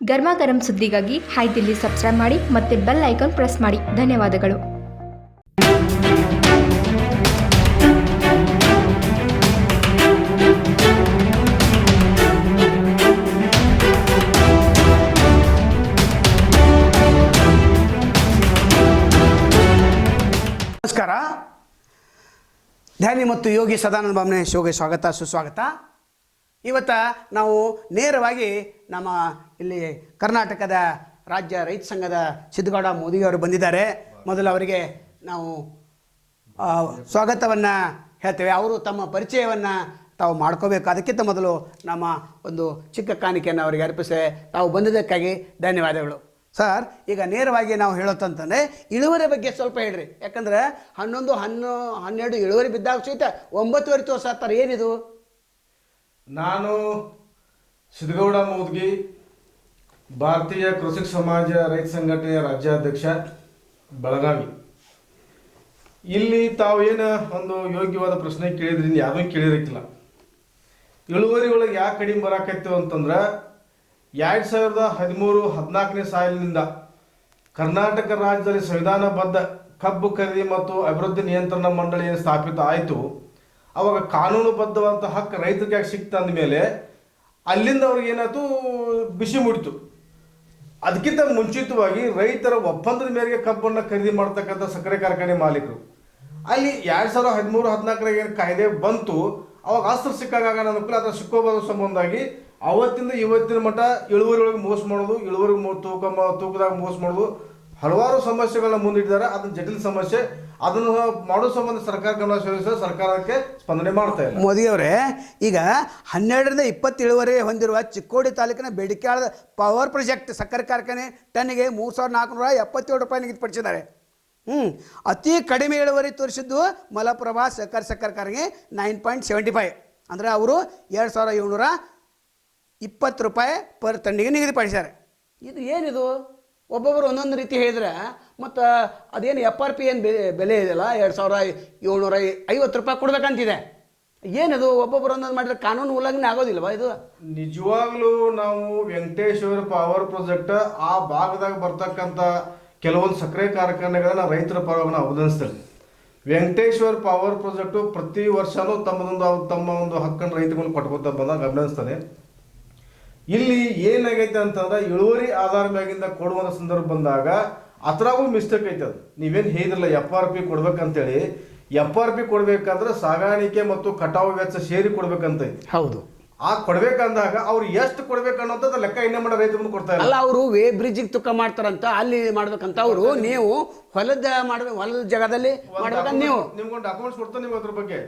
ಗರ್ಮಾ ಗರಂ ಸುದ್ದಿಗಾಗಿ high Delhi subscribe ಮಾಡಿ ಮತ್ತೆ ಬೆಲ್ ಐಕಾನ್ ಪ್ರೆಸ್ ಮಾಡಿ. ಧನ್ಯವಾದಗಳು. ನಮಸ್ಕಾರ. ಧ್ಯಾನಿ ಮತ್ತು ಯೋಗಿ ಸದಾನಂದ ಭಾವನೆ ಶೋಗೆ ಸ್ವಾಗತ, ಸುಸ್ವಾಗತ. ಇವತ್ತು ನಾವು ನೇರವಾಗಿ ನಮ್ಮ ಇಲ್ಲಿ ಕರ್ನಾಟಕದ ರಾಜ್ಯ ರೈತ ಸಂಘದ ಸಿದ್ದಗೌಡ ಮೋದಿಯವರು ಬಂದಿದ್ದಾರೆ. ಮೊದಲು ಅವರಿಗೆ ನಾವು ಸ್ವಾಗತವನ್ನು ಹೇಳ್ತೇವೆ. ಅವರು ತಮ್ಮ ಪರಿಚಯವನ್ನು ತಾವು ಮಾಡ್ಕೋಬೇಕು. ಅದಕ್ಕಿಂತ ಮೊದಲು ನಮ್ಮ ಒಂದು ಚಿಕ್ಕ ಕಾಣಿಕೆಯನ್ನು ಅವರಿಗೆ ಅರ್ಪಿಸಿ. ತಾವು ಬಂದಿದ್ದಕ್ಕಾಗಿ ಧನ್ಯವಾದಗಳು. ಸರ್, ಈಗ ನೇರವಾಗಿ ನಾವು ಹೇಳೋತಂತಂದರೆ ಇಳುವರಿ ಬಗ್ಗೆ ಸ್ವಲ್ಪ ಹೇಳ್ರಿ. ಯಾಕಂದ್ರೆ ಹನ್ನೊಂದು, ಹನ್ನೊ, ಹನ್ನೆರಡು ಇಳುವರಿ ಬಿದ್ದಾಗ ಸಹಿತ ಒಂಬತ್ತುವರೆ ತೋರ್ಸತ್ತಾರೆ ಏನಿದು? ನಾನು ಸಿದ್ದಗೌಡ ಮೋದ್ಗಿ ಭಾರತೀಯ ಕೃಷಿ ಸಮಾಜ ರೈತ ಸಂಘಟನೆಯ ರಾಜ್ಯಾಧ್ಯಕ್ಷ ಬೆಳಗಾವಿ. ಇಲ್ಲಿ ತಾವು ಏನು ಒಂದು ಯೋಗ್ಯವಾದ ಪ್ರಶ್ನೆ ಕೇಳಿದ್ರಿಂದ ಯಾವುದೂ ಕೇಳಿರಕ್ಕಿಲ್ಲ ಇಳುವರಿ ಒಳಗೆ ಯಾಕೆ ಕಡಿಮೆ ಬರಾಕೈತು ಅಂತಂದ್ರೆ ಎರಡು ಸಾವಿರದ ಹದಿಮೂರು ಹದಿನಾಲ್ಕನೇ ಸಾಲಿನಿಂದ ಕರ್ನಾಟಕ ರಾಜ್ಯದಲ್ಲಿ ಸಂವಿಧಾನಬದ್ಧ ಕಬ್ಬು ಖರೀದಿ ಮತ್ತು ಅಭಿವೃದ್ಧಿ ನಿಯಂತ್ರಣ ಮಂಡಳಿ ಸ್ಥಾಪಿತ ಆಯಿತು, ಅವಾಗ ಕಾನೂನುಬದ್ಧವಾದಂಥ ಹಕ್ಕು ರೈತರಿಗೆ ಸಿಕ್ತಂದ ಸಿಕ್ತ ಅಂದಮೇಲೆ ಅಲ್ಲಿಂದ ಅವ್ರಿಗೆ ಏನಾಯ್ತು ಬಿಸಿ ಮುಡಿತು ಅದಕ್ಕಿಂತ ಮುಂಚಿತವಾಗಿ ರೈತರ ಒಪ್ಪಂದದ ಮೇರೆಗೆ ಕಬ್ಬನ್ನು ಖರೀದಿ ಮಾಡ್ತಕ್ಕಂಥ ಸಕ್ಕರೆ ಕಾರ್ಖಾನೆ ಮಾಲೀಕರು. ಅಲ್ಲಿ ಎರಡು ಸಾವಿರದ ಹದಿಮೂರು ಹದಿನಾಲ್ಕರಾಗ ಏನು ಕಾಯ್ದೆ ಬಂತು, ಅವಾಗ ಅಸ್ತ್ರ ಸಿಕ್ಕಾಗ ಅನುಕೂಲ ಅದರ ಸಿಕ್ಕೋಬೋದ್ರ ಸಂಬಂಧವಾಗಿ ಅವತ್ತಿಂದ ಇವತ್ತಿನ ಮಟ್ಟ ಇಳುವರಿ ಒಳಗೆ ಮೋಸ ಮಾಡೋದು, ಇಳುವರಿ ತೂಕ ತೂಕದಾಗ ಮೋಸ ಮಾಡೋದು ಹಲವಾರು ಸಮಸ್ಯೆಗಳನ್ನ ಮುಂದಿಟ್ಟಿದ್ದಾರೆ. ಅದನ್ನ ಜಟಿಲ ಸಮಸ್ಯೆ. ಅದನ್ನು ಮಾಡೋ ಸಂಬಂಧ ಸರ್ಕಾರ ಗಮನ ಸೆಳೆಸ ಸರ್ಕಾರಕ್ಕೆ ಸ್ಪಂದನೆ ಮಾಡ್ತಾ ಮೋದಿ ಅವರೇ ಈಗ ಹನ್ನೆರಡರಿಂದ ಇಪ್ಪತ್ತು ಇಳುವರಿ ಹೊಂದಿರುವ ಚಿಕ್ಕೋಡಿ ತಾಲೂಕಿನ ಬೇಡಿಕೆಯಾಳದ ಪವರ್ ಪ್ರಾಜೆಕ್ಟ್ ಸಕ್ಕರೆ ಕಾರ್ಖಾನೆ ಟನ್ನಿಗೆ ಮೂರು ಸಾವಿರದ ನಾಲ್ಕುನೂರ ಎಪ್ಪತ್ತೇಳು ರೂಪಾಯಿ ನಿಗದಿಪಡಿಸಿದ್ದಾರೆ ಹ್ಞೂ ಅತಿ ಕಡಿಮೆ ಇಳುವರಿ ತೋರಿಸಿದ್ದು ಮಲಪ್ರಭಾ ಸಕ್ಕರೆ ಸಕ್ಕರೆ ಕಾರ್ಖಾನೆಗೆ ನೈನ್ ಪಾಯಿಂಟ್ ಸೆವೆಂಟಿ ಫೈವ್ ಅಂದರೆ ಅವರು ಎರಡು ಸಾವಿರದ ಏಳ್ನೂರ ಇಪ್ಪತ್ತು ರೂಪಾಯಿ ಪರ್ ಟನ್ನಿಗೆ ನಿಗದಿಪಡಿಸಿದ್ದಾರೆ ಇದು ಏನಿದು? ಒಬ್ಬೊಬ್ಬರು ಒಂದೊಂದು ರೀತಿ ಹೇಳಿದ್ರೆ, ಮತ್ತು ಅದೇನು ಎಫ್ ಆರ್ ಪಿ ಏನು ಬೆಲೆ ಬೆಲೆ ಇದೆಯಲ್ಲ? ಎರಡು ಸಾವಿರ, ಏಳ್ನೂರ ಐವತ್ತು ರೂಪಾಯಿ ಕೊಡ್ಬೇಕಂತಿದೆ. ಏನದು? ಒಬ್ಬೊಬ್ಬರು ಒಂದೊಂದು ಮಾಡಿದ್ರೆ ಕಾನೂನು ಉಲ್ಲಂಘನೆ ಆಗೋದಿಲ್ವಾ ಇದು? ನಿಜವಾಗ್ಲೂ ನಾವು ವೆಂಕಟೇಶ್ವರ ಪವರ್ ಪ್ರಾಜೆಕ್ಟ್ ಆ ಭಾಗದಾಗ ಬರ್ತಕ್ಕಂಥ ಕೆಲವೊಂದು ಸಕ್ಕರೆ ಕಾರ್ಖಾನೆಗಳನ್ನ ರೈತರ ಪರವಾಗಿ ನಾವು ಅಭಿನಂದಿಸ್ತೇವೆ ವೆಂಕಟೇಶ್ವರ ಪವರ್ ಪ್ರಾಜೆಕ್ಟು ಪ್ರತಿ ವರ್ಷನೂ ತಮ್ಮದೊಂದು, ತಮ್ಮ ಒಂದು ಹಕ್ಕನ್ನು ರೈತಗಳು ಕೊಟ್ಕೊತ ಬಂದಾಗ ಅಭಿನಂದಿಸ್ತದೆ ಇಲ್ಲಿ ಏನಾಗೈತೆ ಅಂತಂದ್ರೆ ಇಳುವರಿ ಆಧಾರ ಮ್ಯಾಗಿಂದ ಕೊಡುವಂಥ ಸಂದರ್ಭ ಬಂದಾಗ ಅದ್ರಾಗೂ ಮಿಸ್ಟೇಕ್ ಐತೆ ಅದು. ನೀವೇನು ಹೇಳಿದ್ರಲ್ಲ ಎಫ್ ಆರ್ ಪಿ ಕೊಡ್ಬೇಕಂತೇಳಿ. ಎಫ್ ಆರ್ ಪಿ ಕೊಡ್ಬೇಕಂದ್ರೆ ಸಾಗಾಣಿಕೆ ಮತ್ತು ಕಟಾವು ವೆಚ್ಚ ಸೇರಿ ಕೊಡ್ಬೇಕಂತೈತಿ. ಹೌದು. ಆ ಕೊಡ್ಬೇಕಂದಾಗ ಅವ್ರು ಎಷ್ಟು ಕೊಡ್ಬೇಕು ಅನ್ನೋಂಥದ್ದು ಲೆಕ್ಕ ಇನ್ನೇ ಮಾಡೋ ರೈತ ಕೊಡ್ತಾರೆ ಕೊಡ್ತಾ ಅಲ್ಲ ಅವರು ವೇ ಬ್ರಿಡ್ಜಿಗೆ ತುಕ್ಕ ಮಾಡ್ತಾರಂತ ಅಲ್ಲಿ ಮಾಡ್ಬೇಕಂತ ಅವರು ನೀವು ಹೊಲದ ಮಾಡ್ಬೇಕು ಹೊಲದ ಜಾಗದಲ್ಲಿ ಮಾಡ್ಬೇಕಂತ ನೀವು. ನಿಮ್ಗೊಂದು ಡಾಕ್ಯುಮೆಂಟ್ಸ್ ಕೊಡ್ತಾರೆ ನೀವು ಅದ್ರ ಬಗ್ಗೆ.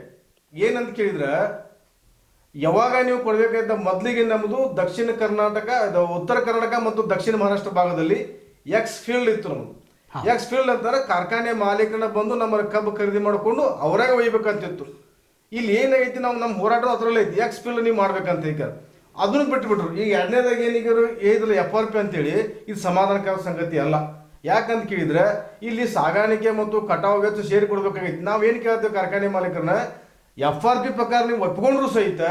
ಏನಂತ ಕೇಳಿದ್ರೆ ಯಾವಾಗ ನೀವು ಕೊಡಬೇಕಾಯ್ತ ಮೊದಲಿಗೆ ನಮ್ಮದು ದಕ್ಷಿಣ ಕರ್ನಾಟಕ ಉತ್ತರ ಕರ್ನಾಟಕ ಮತ್ತು ದಕ್ಷಿಣ ಮಹಾರಾಷ್ಟ್ರ ಭಾಗದಲ್ಲಿ ಎಕ್ಸ್ ಫೀಲ್ಡ್ ಇತ್ತು ನಮ್ದು. ಎಕ್ಸ್ ಫೀಲ್ಡ್ ಅಂತಾರೆ ಕಾರ್ಖಾನೆ ಮಾಲೀಕನ ಬಂದು ನಮ್ಮ ಕಬ್ಬು ಖರೀದಿ ಮಾಡಿಕೊಂಡು ಅವರಾಗ ಒಯ್ಬೇಕಂತಿತ್ತು ಇಲ್ಲಿ ಏನಾಗೈತಿ ನಾವು ನಮ್ಮ ಹೋರಾಟ ಅದರಲ್ಲೇ ಐತಿ. ಎಕ್ಸ್ ಫೀಲ್ಡ್ ನೀವು ಮಾಡ್ಬೇಕಂತ ಈಗ. ಅದನ್ನು ಬಿಟ್ಬಿಟ್ರು. ಈಗ ಎರಡನೇದಾಗ ಏನೀಗ ಏನಿಲ್ಲ ಎಫ್ ಆರ್ ಪಿ ಅಂತೇಳಿ ಇದು ಸಮಾಧಾನಕರ ಸಂಗತಿ ಅಲ್ಲ. ಯಾಕಂತ ಕೇಳಿದ್ರೆ ಇಲ್ಲಿ ಸಾಗಾಣಿಕೆ ಮತ್ತು ಕಟಾವು ವೆಚ್ಚ ಸೇರಿ ಕೊಡ್ಬೇಕಾಗೈತಿ ನಾವು ಏನು ಕೇಳ್ತೇವೆ ಕಾರ್ಖಾನೆ ಮಾಲೀಕರನ್ನ? ಎಫ್ ಆರ್ ಪಿ ಪ್ರಕಾರ ನೀವು ಒಪ್ಕೊಂಡ್ರು ಸಹಿತ